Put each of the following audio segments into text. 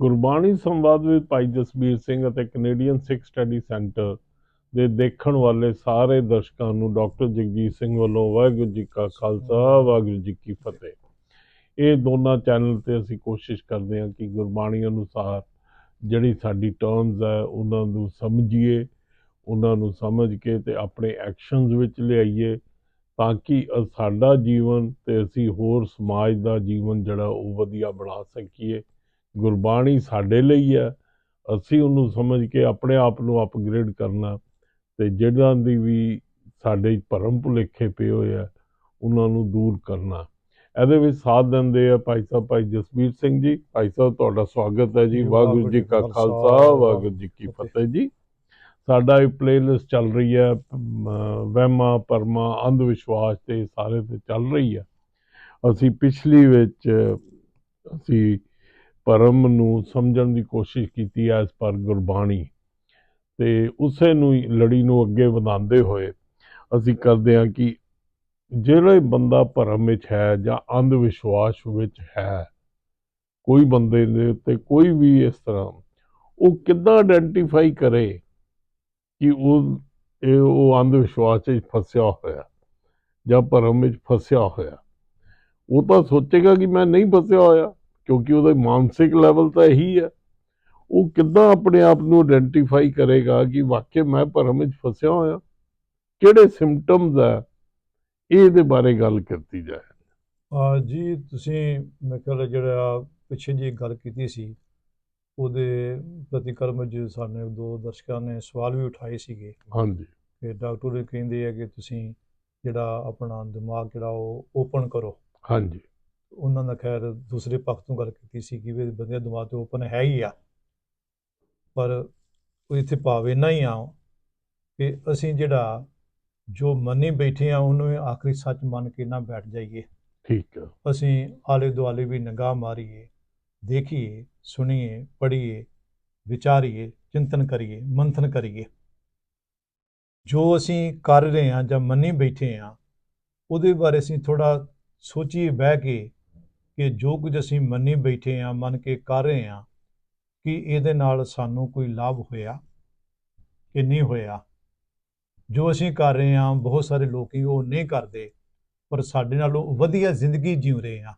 ਗੁਰਬਾਣੀ ਸੰਵਾਦ ਵਿੱਚ ਭਾਈ ਜਸਬੀਰ ਸਿੰਘ ਅਤੇ ਕੈਨੇਡੀਅਨ ਸਿੱਖ ਸਟੱਡੀ ਸੈਂਟਰ ਦੇ ਦੇਖਣ ਵਾਲੇ ਸਾਰੇ ਦਰਸ਼ਕਾਂ ਨੂੰ ਡਾਕਟਰ ਜਗਜੀਤ ਸਿੰਘ ਵੱਲੋਂ ਵਾਹਿਗੁਰੂ ਜੀ ਕਾ ਖਾਲਸਾ, ਵਾਹਿਗੁਰੂ ਜੀ ਕੀ ਫਤਿਹ। ਇਹ ਦੋਨਾਂ ਚੈਨਲ ਤੇ ਅਸੀਂ ਕੋਸ਼ਿਸ਼ ਕਰਦੇ ਹਾਂ ਕਿ ਗੁਰਬਾਣੀ ਅਨੁਸਾਰ ਜਿਹੜੀ ਸਾਡੀ ਟਰਮਸ ਹੈ, ਉਹਨਾਂ ਨੂੰ ਸਮਝੀਏ, ਉਹਨਾਂ ਨੂੰ ਸਮਝ ਕੇ ਤੇ ਆਪਣੇ ਐਕਸ਼ਨਸ ਵਿੱਚ ਲਿਆਈਏ ਤਾਂ ਕਿ ਸਾਡਾ ਜੀਵਨ ਤੇ ਅਸੀਂ ਹੋਰ ਸਮਾਜ ਦਾ ਜੀਵਨ ਜਿਹੜਾ ਉਹ ਵਧੀਆ ਬਣਾ ਸਕੀਏ। ਗੁਰਬਾਣੀ ਸਾਡੇ ਲਈ ਹੈ। ਅਸੀਂ ਉਹਨੂੰ ਸਮਝ ਕੇ ਆਪਣੇ ਆਪ ਨੂੰ ਅਪਗ੍ਰੇਡ ਕਰਨਾ ਤੇ ਜਿਹੜਾਂ ਦੀ ਵੀ ਸਾਡੇ ਭਰਮ ਭੁਲੇਖੇ ਪਏ ਹੋਏ ਆ ਉਹਨਾਂ ਨੂੰ ਦੂਰ ਕਰਨਾ। ਇਹਦੇ ਵਿੱਚ ਸਾਥ ਦਿੰਦੇ ਆ ਭਾਈ ਸਾਹਿਬ ਭਾਈ ਜਸਵੀਰ ਸਿੰਘ ਜੀ। ਭਾਈ ਸਾਹਿਬ ਤੁਹਾਡਾ ਸਵਾਗਤ ਹੈ ਜੀ। ਵਾਹਿਗੁਰੂ ਜੀ ਕਾ ਖਾਲਸਾ ਵਾਹਿਗੁਰੂ ਜੀ ਕੀ ਫਤਿਹ ਜੀ। ਸਾਡਾ ਇਹ ਪਲੇਲਿਸਟ ਚੱਲ ਰਹੀ ਹੈ ਵਹਿਮਾਂ ਪਰਮਾ ਅੰਧ ਵਿਸ਼ਵਾਸ ਤੇ ਸਾਰੇ ਤੇ ਚੱਲ ਰਹੀ ਹੈ। ਅਸੀਂ ਪਿਛਲੀ ਵਿੱਚ ਅਸੀਂ ਭਰਮ ਨੂੰ ਸਮਝਣ ਦੀ ਕੋਸ਼ਿਸ਼ ਕੀਤੀ ਐਸ ਪਰ ਗੁਰਬਾਣੀ। ਤੇ ਉਸੇ ਨੂੰ ਹੀ ਲੜੀ ਨੂੰ ਅੱਗੇ ਵਧਾਉਂਦੇ ਹੋਏ ਅਸੀਂ ਕਰਦੇ ਹਾਂ ਕਿ ਜਿਹੜਾ ਬੰਦਾ ਭਰਮ ਵਿੱਚ ਹੈ ਜਾਂ ਅੰਧ ਵਿਸ਼ਵਾਸ ਵਿੱਚ ਹੈ, ਕੋਈ ਬੰਦੇ ਦੇ ਉੱਤੇ ਕੋਈ ਵੀ ਇਸ ਤਰ੍ਹਾਂ, ਉਹ ਕਿੱਦਾਂ ਆਇਡੈਂਟੀਫਾਈ ਕਰੇ ਕਿ ਉਹ, ਇਹ ਉਹ ਅੰਧ ਵਿਸ਼ਵਾਸ ਵਿੱਚ ਫਸਿਆ ਹੋਇਆ ਜਾਂ ਭਰਮ ਵਿੱਚ ਫਸਿਆ ਹੋਇਆ। ਉਹ ਤਾਂ ਸੋਚੇਗਾ ਕਿ ਮੈਂ ਨਹੀਂ ਫਸਿਆ ਹੋਇਆ। ਕਿਉਂਕਿ ਉਹਦਾ ਮਾਨਸਿਕ ਲੈਵਲ ਤਾਂ ਇਹੀ ਹੈ। ਉਹ ਕਿੱਦਾਂ ਆਪਣੇ ਆਪ ਨੂੰ ਆਇਡੈਂਟੀਫਾਈ ਕਰੇਗਾ ਕਿ ਵਾਕਿਆ ਮੈਂ ਭਰਮ ਵਿੱਚ ਫਸਿਆ ਹੋਇਆ? ਕਿਹੜੇ ਸਿੰਪਟਮਸ ਹੈ? ਇਹਦੇ ਬਾਰੇ ਗੱਲ ਕੀਤੀ ਜਾਏ। ਆ ਜੀ ਤੁਸੀਂ ਮੈਂ ਖਿਆਲ ਜਿਹੜਾ ਪਿੱਛੇ ਜੀ ਗੱਲ ਕੀਤੀ ਸੀ ਉਹਦੇ ਪ੍ਰਤੀਕਰਮ ਚ ਸਾਡੇ ਦੋ ਦਰਸ਼ਕਾਂ ਨੇ ਸਵਾਲ ਵੀ ਉਠਾਏ ਸੀਗੇ। ਹਾਂਜੀ। ਕਿ ਡਾਕਟਰ ਕਹਿੰਦੇ ਆ ਕਿ ਤੁਸੀਂ ਜਿਹੜਾ ਆਪਣਾ ਦਿਮਾਗ ਜਿਹੜਾ ਉਹ ਓਪਨ ਕਰੋ। ਹਾਂਜੀ। ਉਹਨਾਂ ਦਾ ਖੈਰ ਦੂਸਰੇ ਪੱਖ ਤੋਂ ਗੱਲ ਕੀਤੀ ਸੀ ਕਿ ਵੀ ਬੰਦੇ ਦਿਮਾਗ ਤੇ ਓਪਨ ਹੈ ਹੀ ਆ। ਪਰ ਉਹ ਇੱਥੇ ਭਾਵ ਇੰਨਾ ਹੀ ਆ ਕਿ ਅਸੀਂ ਜਿਹੜਾ ਜੋ ਮੰਨੀ ਬੈਠੇ ਆ ਉਹਨੂੰ ਆਖਰੀ ਸੱਚ ਮੰਨ ਕੇ ਨਾ ਬੈਠ ਜਾਈਏ। ਠੀਕ ਅਸੀਂ ਆਲੇ ਦੁਆਲੇ ਵੀ ਨਿਗਾਹ ਮਾਰੀਏ ਦੇਖੀਏ ਸੁਣੀਏ ਪੜ੍ਹੀਏ ਵਿਚਾਰੀਏ ਚਿੰਤਨ ਕਰੀਏ ਮੰਥਨ ਕਰੀਏ। ਜੋ ਅਸੀਂ ਕਰ ਰਹੇ ਹਾਂ ਜਾਂ ਮੰਨੀ ਬੈਠੇ ਹਾਂ ਉਹਦੇ ਬਾਰੇ ਅਸੀਂ ਥੋੜਾ ਸੋਚੀਏ ਬਹਿ ਕੇ ਕਿ ਜੋ ਕੁਝ ਅਸੀਂ ਮੰਨੀ ਬੈਠੇ ਹਾਂ ਮੰਨ ਕੇ ਕਰ ਰਹੇ ਹਾਂ ਕਿ ਇਹਦੇ ਨਾਲ ਸਾਨੂੰ ਕੋਈ ਲਾਭ ਹੋਇਆ ਕਿ ਨਹੀਂ ਹੋਇਆ? ਜੋ ਅਸੀਂ ਕਰ ਰਹੇ ਹਾਂ ਬਹੁਤ ਸਾਰੇ ਲੋਕੀ ਉਹ ਨਹੀਂ ਕਰਦੇ ਪਰ ਸਾਡੇ ਨਾਲੋਂ ਵਧੀਆ ਜ਼ਿੰਦਗੀ ਜਿਉ ਰਹੇ ਹਾਂ।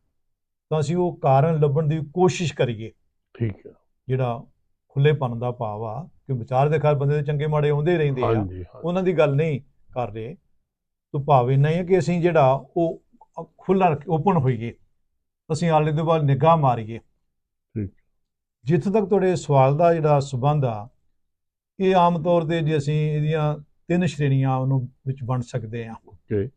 ਤਾਂ ਅਸੀਂ ਉਹ ਕਾਰਨ ਲੱਭਣ ਦੀ ਕੋਸ਼ਿਸ਼ ਕਰੀਏ। ਠੀਕ ਹੈ। ਜਿਹੜਾ ਖੁੱਲੇਪਨ ਦਾ ਭਾਵ ਆ ਕਿ ਵਿਚਾਰ ਦੇ ਖੈਰ ਬੰਦੇ ਦੇ ਚੰਗੇ ਮਾੜੇ ਆਉਂਦੇ ਰਹਿੰਦੇ ਆ। ਉਹਨਾਂ ਦੀ ਗੱਲ ਨਹੀਂ ਕਰ ਰਹੇ। ਤੋ ਭਾਵ ਇੰਨਾ ਹੀ ਹੈ ਕਿ ਅਸੀਂ ਜਿਹੜਾ ਉਹ ਖੁੱਲਾ ਓਪਨ ਹੋਈਏ। ਅਸੀਂ ਆਲੇ ਦੇ ਵੱਲ ਨਿਗਾਹ ਮਾਰੀਏ। ਠੀਕ। ਜਿੱਥੇ ਤੱਕ ਤੁਹਾਡੇ ਸਵਾਲ ਦਾ ਜਿਹੜਾ ਸਬੰਧ ਆ ਇਹ ਆਮ ਤੌਰ ਤੇ ਜੇ ਅਸੀਂ ਇਹਦੀਆਂ ਤਿੰਨ ਸ਼੍ਰੇਣੀਆਂ ਉਹਨੂੰ ਵਿੱਚ ਵੰਡ ਸਕਦੇ ਓਕੇ।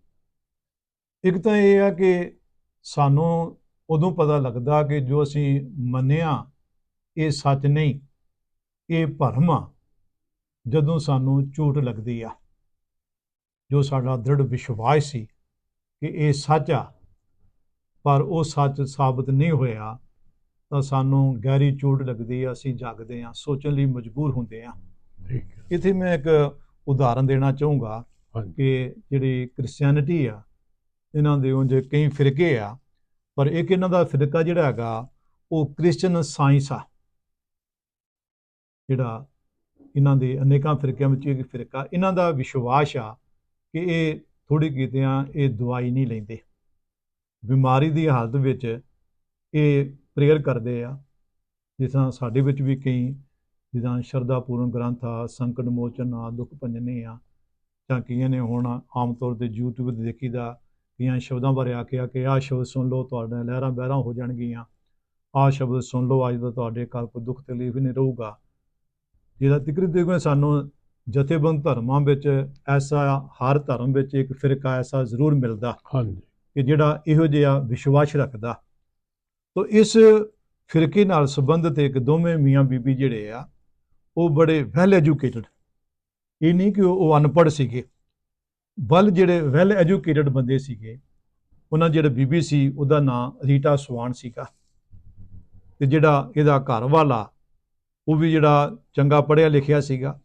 ਇੱਕ ਤਾਂ ਇਹ ਆ ਕਿ ਸਾਨੂੰ ਉਦੋਂ ਪਤਾ ਲੱਗਦਾ ਕਿ ਜੋ ਅਸੀਂ ਮੰਨਿਆ ਇਹ ਸੱਚ ਨਹੀਂ ਇਹ ਭਰਮ ਆ ਜਦੋਂ ਸਾਨੂੰ ਝੂਠ ਲੱਗਦੀ ਆ। ਜੋ ਸਾਡਾ ਦ੍ਰਿੜ ਵਿਸ਼ਵਾਸ ਸੀ ਕਿ ਇਹ ਸੱਚ ਆ ਪਰ ਉਹ ਸੱਚ ਸਾਬਤ ਨਹੀਂ ਹੋਇਆ ਤਾਂ ਸਾਨੂੰ ਗਹਿਰੀ ਚੋਟ ਲੱਗਦੀ ਆ ਅਸੀਂ ਜਾਗਦੇ ਆ ਸੋਚਣ ਲਈ ਮਜਬੂਰ ਹੁੰਦੇ ਆ। ਠੀਕ ਹੈ ਇੱਥੇ ਮੈਂ ਇੱਕ ਉਦਾਹਰਨ ਦੇਣਾ ਚਾਹੂੰਗਾ ਕਿ ਜਿਹੜੀ ਕ੍ਰਿਸਚੀਅਨਿਟੀ ਆ ਇਹਨਾਂ ਦੇ ਉਂਝ ਕਈ ਫਿਰਕੇ ਆ ਪਰ ਇੱਕ ਇਹਨਾਂ ਦਾ ਫਿਰਕਾ ਜਿਹੜਾ ਹੈਗਾ ਉਹ ਕ੍ਰਿਸਚੀਅਨ ਸਾਇੰਸ ਆ। ਜਿਹੜਾ ਇਹਨਾਂ ਦੇ ਅਨੇਕਾਂ ਫਿਰਕਿਆਂ ਵਿੱਚ ਇੱਕ ਫਿਰਕਾ ਇਹਨਾਂ ਦਾ ਵਿਸ਼ਵਾਸ ਆ ਕਿ ਇਹ ਥੋੜੀ ਕੀਤਿਆਂ ਇਹ ਦਵਾਈ ਨਹੀਂ ਲੈਂਦੇ। ਬਿਮਾਰੀ ਦੀ ਹਾਲਤ ਵਿੱਚ ਇਹ ਪ੍ਰੇਅਰ ਕਰਦੇ ਆ। ਜਿਸ ਤਰ੍ਹਾਂ ਸਾਡੇ ਵਿੱਚ ਵੀ ਕਈ ਜਿੱਦਾਂ ਸ਼ਰਧਾ ਪੂਰਨ ਗ੍ਰੰਥ ਆ, ਸੰਕਟ ਮੋਚਨ ਆ, ਦੁੱਖ ਭੰਜਨੇ ਆ, ਜਾਂ ਕਈਆਂ ਨੇ ਹੁਣ ਆਮ ਤੌਰ ਤੇ YouTube ਤੇ ਦੇਖੀਦਾ, ਕਈਆਂ ਸ਼ਬਦਾਂ ਬਾਰੇ ਆਖਿਆ ਕਿ ਆਹ ਸ਼ਬਦ ਸੁਣ ਲਓ, ਤੁਹਾਡੇ ਲਹਿਰਾਂ ਬਹਿਰਾਂ ਹੋ ਜਾਣਗੀਆਂ। ਆਹ ਸ਼ਬਦ ਸੁਣ ਲਓ, ਅੱਜ ਦਾ ਤੁਹਾਡੇ ਘਰ ਕੋਈ ਦੁੱਖ ਤਕਲੀਫ ਨਹੀਂ ਰਹੂਗਾ। ਜਿਹਦਾ ਜ਼ਿਕਰ ਦੇਖੋ ਸਾਨੂੰ ਜਥੇਬੰਦ ਧਰਮਾਂ ਵਿੱਚ ਐਸਾ ਹਰ ਧਰਮ ਵਿੱਚ ਇੱਕ ਫਿਰਕਾ ਐਸਾ ਜ਼ਰੂਰ ਮਿਲਦਾ। ਹਾਂਜੀ। ਕਿ ਜਿਹੜਾ ਇਹੋ ਜਿਹਾ ਵਿਸ਼ਵਾਸ ਰੱਖਦਾ। ਤੋ ਇਸ ਫਿਰਕੇ ਨਾਲ ਸੰਬੰਧਿਤ ਇੱਕ ਦੋਵੇਂ ਮੀਆਂ ਬੀਬੀ ਜਿਹੜੇ ਆ, ਉਹ ਬੜੇ ਵੈਲ ਐਜੂਕੇਟਡ ਇਹ ਨਹੀਂ ਕਿ ਉਹ ਉਹ ਅਨਪੜ੍ਹ ਸੀਗੇ। ਬਲ ਜਿਹੜੇ ਵੈਲ ਐਜੂਕੇਟਡ ਬੰਦੇ ਸੀਗੇ, ਉਹਨਾਂ ਜਿਹੜਾ ਬੀਬੀ ਸੀ, ਉਹਦਾ ਨਾਂ ਰੀਟਾ ਸਵਾਨ ਸੀਗਾ। ਤੇ ਜਿਹੜਾ ਇਹਦਾ ਘਰ ਵਾਲਾ, ਉਹ ਵੀ ਜਿਹੜਾ ਚੰਗਾ ਪੜ੍ਹਿਆ ਲਿਖਿਆ ਸੀਗਾ।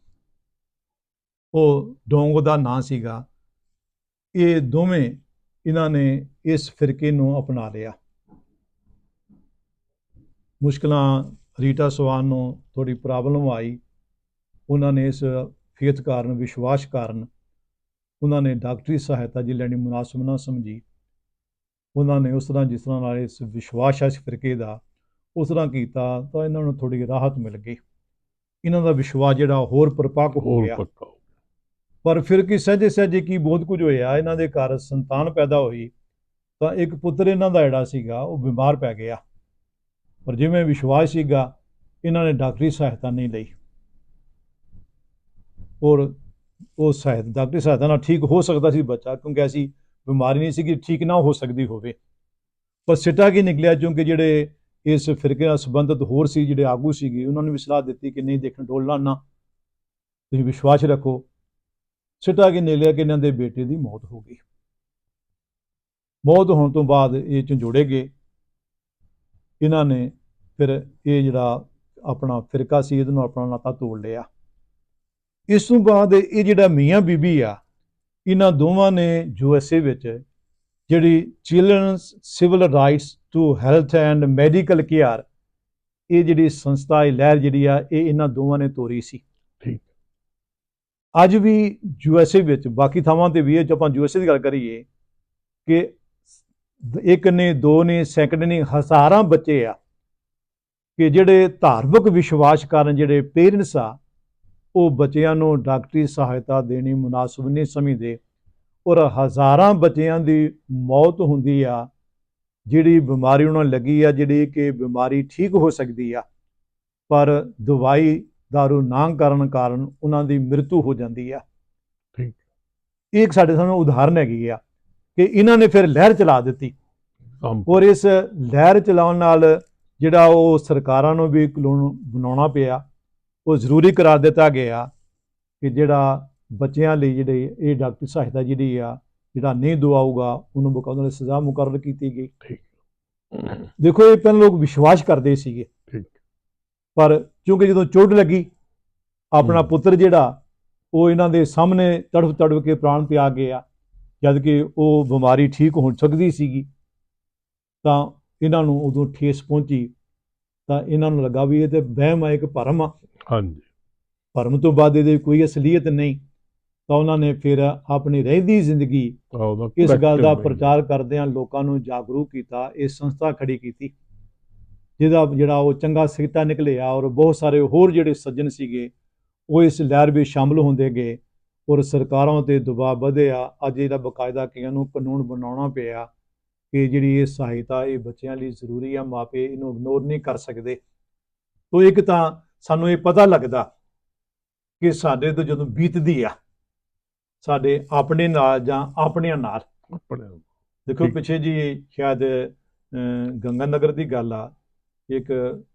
ਉਹ ਡੋਂਗ ਦਾ ਨਾਂ ਸੀਗਾ। ਇਹ ਦੋਵੇਂ ਇਹਨਾਂ ਨੇ ਇਸ ਫਿਰਕੇ ਨੂੰ ਅਪਣਾ ਲਿਆ। ਮੁਸ਼ਕਲਾਂ ਰੀਟਾ ਸਵਾਨ ਨੂੰ ਥੋੜੀ ਪ੍ਰੋਬਲਮ ਆਈ। ਉਹਨਾਂ ਨੇ ਇਸ ਫੇਥ ਕਾਰਨ ਵਿਸ਼ਵਾਸ ਕਾਰਨ ਉਹਨਾਂ ਨੇ ਡਾਕਟਰੀ ਸਹਾਇਤਾ ਜੀ ਲੈਣੀ ਮੁਨਾਸਬ ਨਾ ਸਮਝੀ। ਉਹਨਾਂ ਨੇ ਉਸ ਤਰ੍ਹਾਂ ਜਿਸ ਤਰ੍ਹਾਂ ਨਾਲ ਇਸ ਵਿਸ਼ਵਾਸ ਇਸ ਫਿਰਕੇ ਦਾ ਉਸ ਤਰ੍ਹਾਂ ਕੀਤਾ ਤਾਂ ਇਹਨਾਂ ਨੂੰ ਥੋੜੀ ਰਾਹਤ ਮਿਲ ਗਈ। ਇਹਨਾਂ ਦਾ ਵਿਸ਼ਵਾਸ ਜਿਹੜਾ ਹੋਰ ਪਰਪੱਕ ਹੋ ਗਿਆ। ਪਰ ਫਿਰ ਕੀ ਸਹਜੇ ਸਹਜੇ ਕੀ ਬਹੁਤ ਕੁਝ ਹੋਇਆ? ਇਹਨਾਂ ਦੇ ਘਰ ਸੰਤਾਨ ਪੈਦਾ ਹੋਈ, ਤਾਂ ਇੱਕ ਪੁੱਤਰ ਇਹਨਾਂ ਦਾ ਜਿਹੜਾ ਸੀਗਾ, ਉਹ ਬਿਮਾਰ ਪੈ ਗਿਆ। ਪਰ ਜਿਵੇਂ ਵਿਸ਼ਵਾਸ ਸੀਗਾ, ਇਹਨਾਂ ਨੇ ਡਾਕਟਰੀ ਸਹਾਇਤਾ ਨਹੀਂ ਲਈ। ਔਰ ਉਹ ਸਹਾਇਤਾ ਡਾਕਟਰੀ ਸਹਾਇਤਾ ਨਾਲ ਠੀਕ ਹੋ ਸਕਦਾ ਸੀ ਬੱਚਾ, ਕਿਉਂਕਿ ਐਸੀ ਬਿਮਾਰੀ ਨਹੀਂ ਸੀ ਕਿ ਠੀਕ ਨਾ ਹੋ ਸਕਦੀ ਹੋਵੇ। ਪਰ ਸਿੱਟਾ ਕੀ ਨਿਕਲਿਆ, ਕਿਉਂਕਿ ਜਿਹੜੇ ਇਸ ਫਿਰਕੇ ਨਾਲ ਸੰਬੰਧਿਤ ਹੋਰ ਸੀ, ਜਿਹੜੇ ਆਗੂ ਸੀਗੇ, ਉਹਨਾਂ ਨੂੰ ਵੀ ਸਲਾਹ ਦਿੱਤੀ ਕਿ ਨਹੀਂ ਦੇਖਣ ਡੋਲਣਾ ਨਾ। ਤੁਸੀਂ ਵਿਸ਼ਵਾਸ ਰੱਖੋ ਸਿੱਟਾ ਕੀ ਨਿਕਲਿਆ ਕਿ ਇਹਨਾਂ ਦੇ ਬੇਟੇ ਦੀ ਮੌਤ ਹੋ ਗਈ। ਮੌਤ ਹੋਣ ਤੋਂ ਬਾਅਦ ਇਹ ਝੰਜੋੜੇ ਗਏ। ਇਹਨਾਂ ਨੇ ਫਿਰ ਇਹ ਜਿਹੜਾ ਆਪਣਾ ਫਿਰਕਾ ਸੀ ਇਹਨੂੰ ਆਪਣਾ ਨਾਤਾ ਤੋੜ ਲਿਆ। ਇਸ ਤੋਂ ਬਾਅਦ ਇਹ ਜਿਹੜਾ ਮੀਆਂ ਬੀਬੀ ਆ, ਇਹਨਾਂ ਦੋਵਾਂ ਨੇ ਯੂਐਸਏ ਵਿੱਚ ਜਿਹੜੀ children's civil rights to health and medical care, ਇਹ ਜਿਹੜੀ ਸੰਸਥਾ, ਇਹ ਲਹਿਰ ਜਿਹੜੀ ਆ, ਇਹ ਇਹਨਾਂ ਦੋਵਾਂ ਨੇ ਤੋਰੀ ਸੀ। ਅੱਜ ਵੀ ਯੂਐਸਏ ਵਿੱਚ, ਬਾਕੀ ਥਾਵਾਂ ਤੇ ਵੀ ਇਹ ਜੇ ਆਪਾਂ ਯੂਐਸਏ ਦੀ ਗੱਲ ਕਰੀਏ ਕਿ ਇੱਕ ਨੇ, ਦੋ ਨੇ ਸੈਕਿੰਡ ਨੇ, ਹਜ਼ਾਰਾਂ ਬੱਚੇ ਆ ਕਿ ਜਿਹੜੇ ਧਾਰਮਿਕ ਵਿਸ਼ਵਾਸ ਕਾਰਨ ਜਿਹੜੇ ਪੇਰੈਂਟਸ ਆ, ਉਹ ਬੱਚਿਆਂ ਨੂੰ ਡਾਕਟਰੀ ਸਹਾਇਤਾ ਦੇਣੀ, ਮੁਨਾਸਬ ਨਹੀਂ ਸਮਝਦੇ ਔਰ ਹਜ਼ਾਰਾਂ ਬੱਚਿਆਂ ਦੀ ਮੌਤ ਹੁੰਦੀ ਆ, ਜਿਹੜੀ ਬਿਮਾਰੀ ਉਹਨਾਂ ਨੂੰ ਲੱਗੀ ਆ, ਜਿਹੜੀ ਕਿ ਬਿਮਾਰੀ ਠੀਕ ਹੋ ਸਕਦੀ ਆ, ਪਰ ਦਵਾਈ ਦਾਰੂ ਨਾ ਕਰਨ ਕਾਰਨ ਉਹਨਾਂ ਦੀ ਮ੍ਰਿਤੂ ਹੋ ਜਾਂਦੀ ਆ ਠੀਕ। ਇਹ ਇੱਕ ਸਾਡੇ ਸਾਹਮਣੇ ਉਦਾਹਰਨ ਹੈਗੀ ਆ ਕਿ ਇਹਨਾਂ ਨੇ ਫਿਰ ਲਹਿਰ ਚਲਾ ਦਿੱਤੀ ਔਰ ਇਸ ਲਹਿਰ ਚਲਾਉਣ ਨਾਲ ਜਿਹੜਾ ਉਹ ਸਰਕਾਰਾਂ ਨੂੰ ਵੀ ਕਾਨੂੰਨ ਬਣਾਉਣਾ ਪਿਆ ਉਹ ਜ਼ਰੂਰੀ ਕਰਾਰ ਦਿੱਤਾ ਗਿਆ ਕਿ ਜਿਹੜਾ ਬੱਚਿਆਂ ਲਈ ਜਿਹੜੇ ਇਹ ਡਾਕਟਰੀ ਸਹਾਇਤਾ ਜਿਹੜੀ ਆ ਜਿਹੜਾ ਨਹੀਂ ਦਵਾਊਗਾ ਉਹਨੂੰ ਬਕਾਇਦਾ ਨਾਲ ਸਜ਼ਾ ਮੁਕਰਰ ਕੀਤੀ ਗਈ ਠੀਕ ਦੇਖੋ ਇਹ ਪਹਿਲਾਂ ਲੋਕ ਵਿਸ਼ਵਾਸ ਕਰਦੇ ਸੀਗੇ ਪਰ ਕਿਉਂਕਿ ਜਦੋਂ ਚੋਟ ਲੱਗੀ ਆਪਣਾ। ਪੁੱਤਰ ਜਿਹੜਾ ਉਹ ਇਹਨਾਂ ਦੇ ਸਾਹਮਣੇ ਤੜਫ ਤੜਫ ਕੇ ਪ੍ਰਾਣ ਤਿਆਗ ਗਿਆ। ਜਦ ਕਿ ਉਹ ਬਿਮਾਰੀ ਠੀਕ ਹੋ ਸਕਦੀ ਸੀਗੀ ਤਾਂ ਇਹਨਾਂ ਨੂੰ ਉਦੋਂ ਠੇਸ ਪਹੁੰਚੀ। ਤਾਂ ਇਹਨਾਂ ਨੂੰ ਲੱਗਾ ਵੀ ਇਹ ਤੇ ਵਹਿਮ ਆ ਇੱਕ ਭਰਮ ਆ। ਹਾਂਜੀ। ਭਰਮ ਤੋਂ ਬਾਅਦ ਇਹਦੇ ਕੋਈ ਅਸਲੀਅਤ ਨਹੀਂ। ਤਾਂ ਉਹਨਾਂ ਨੇ ਫਿਰ ਆਪਣੀ ਰਹਿੰਦੀ ਜ਼ਿੰਦਗੀ ਤਾਂ ਇਸ ਗੱਲ ਦਾ ਪ੍ਰਚਾਰ ਕਰਦਿਆਂ ਲੋਕਾਂ ਨੂੰ ਜਾਗਰੂਕ ਕੀਤਾ ਇਹ ਸੰਸਥਾ ਖੜੀ ਕੀਤੀ। ਜਿਹਦਾ ਜਿਹੜਾ ਉਹ ਚੰਗਾ ਸਿੱਟਾ ਨਿਕਲਿਆ ਔਰ ਬਹੁਤ ਸਾਰੇ ਹੋਰ ਜਿਹੜੇ ਸੱਜਣ ਸੀਗੇ ਉਹ ਇਸ ਲਹਿਰ ਵਿੱਚ ਸ਼ਾਮਲ ਹੁੰਦੇ ਗਏ ਔਰ ਸਰਕਾਰਾਂ ਤੇ ਦਬਾਅ ਵਧਿਆ। ਅੱਜ ਇਹਦਾ ਬਕਾਇਦਾ ਕਈਆਂ ਨੂੰ ਕਾਨੂੰਨ ਬਣਾਉਣਾ ਪਿਆ ਕਿ ਜਿਹੜੀ ਇਹ ਸਹਾਇਤਾ ਇਹ ਬੱਚਿਆਂ ਲਈ ਜ਼ਰੂਰੀ ਆ ਮਾਪੇ ਇਹਨੂੰ ਇਗਨੋਰ ਨਹੀਂ ਕਰ ਸਕਦੇ। ਤੋਂ ਇੱਕ ਤਾਂ ਸਾਨੂੰ ਇਹ ਪਤਾ ਲੱਗਦਾ ਕਿ ਸਾਡੇ ਤੋਂ ਜਦੋਂ ਬੀਤਦੀ ਆ ਸਾਡੇ ਆਪਣੇ ਨਾਲ ਜਾਂ ਆਪਣਿਆਂ ਨਾਲ। ਦੇਖੋ। ਪਿੱਛੇ ਜੀ ਸ਼ਾਇਦ ਗੰਗਾ ਨਗਰ ਦੀ ਗੱਲ ਆ ਇੱਕ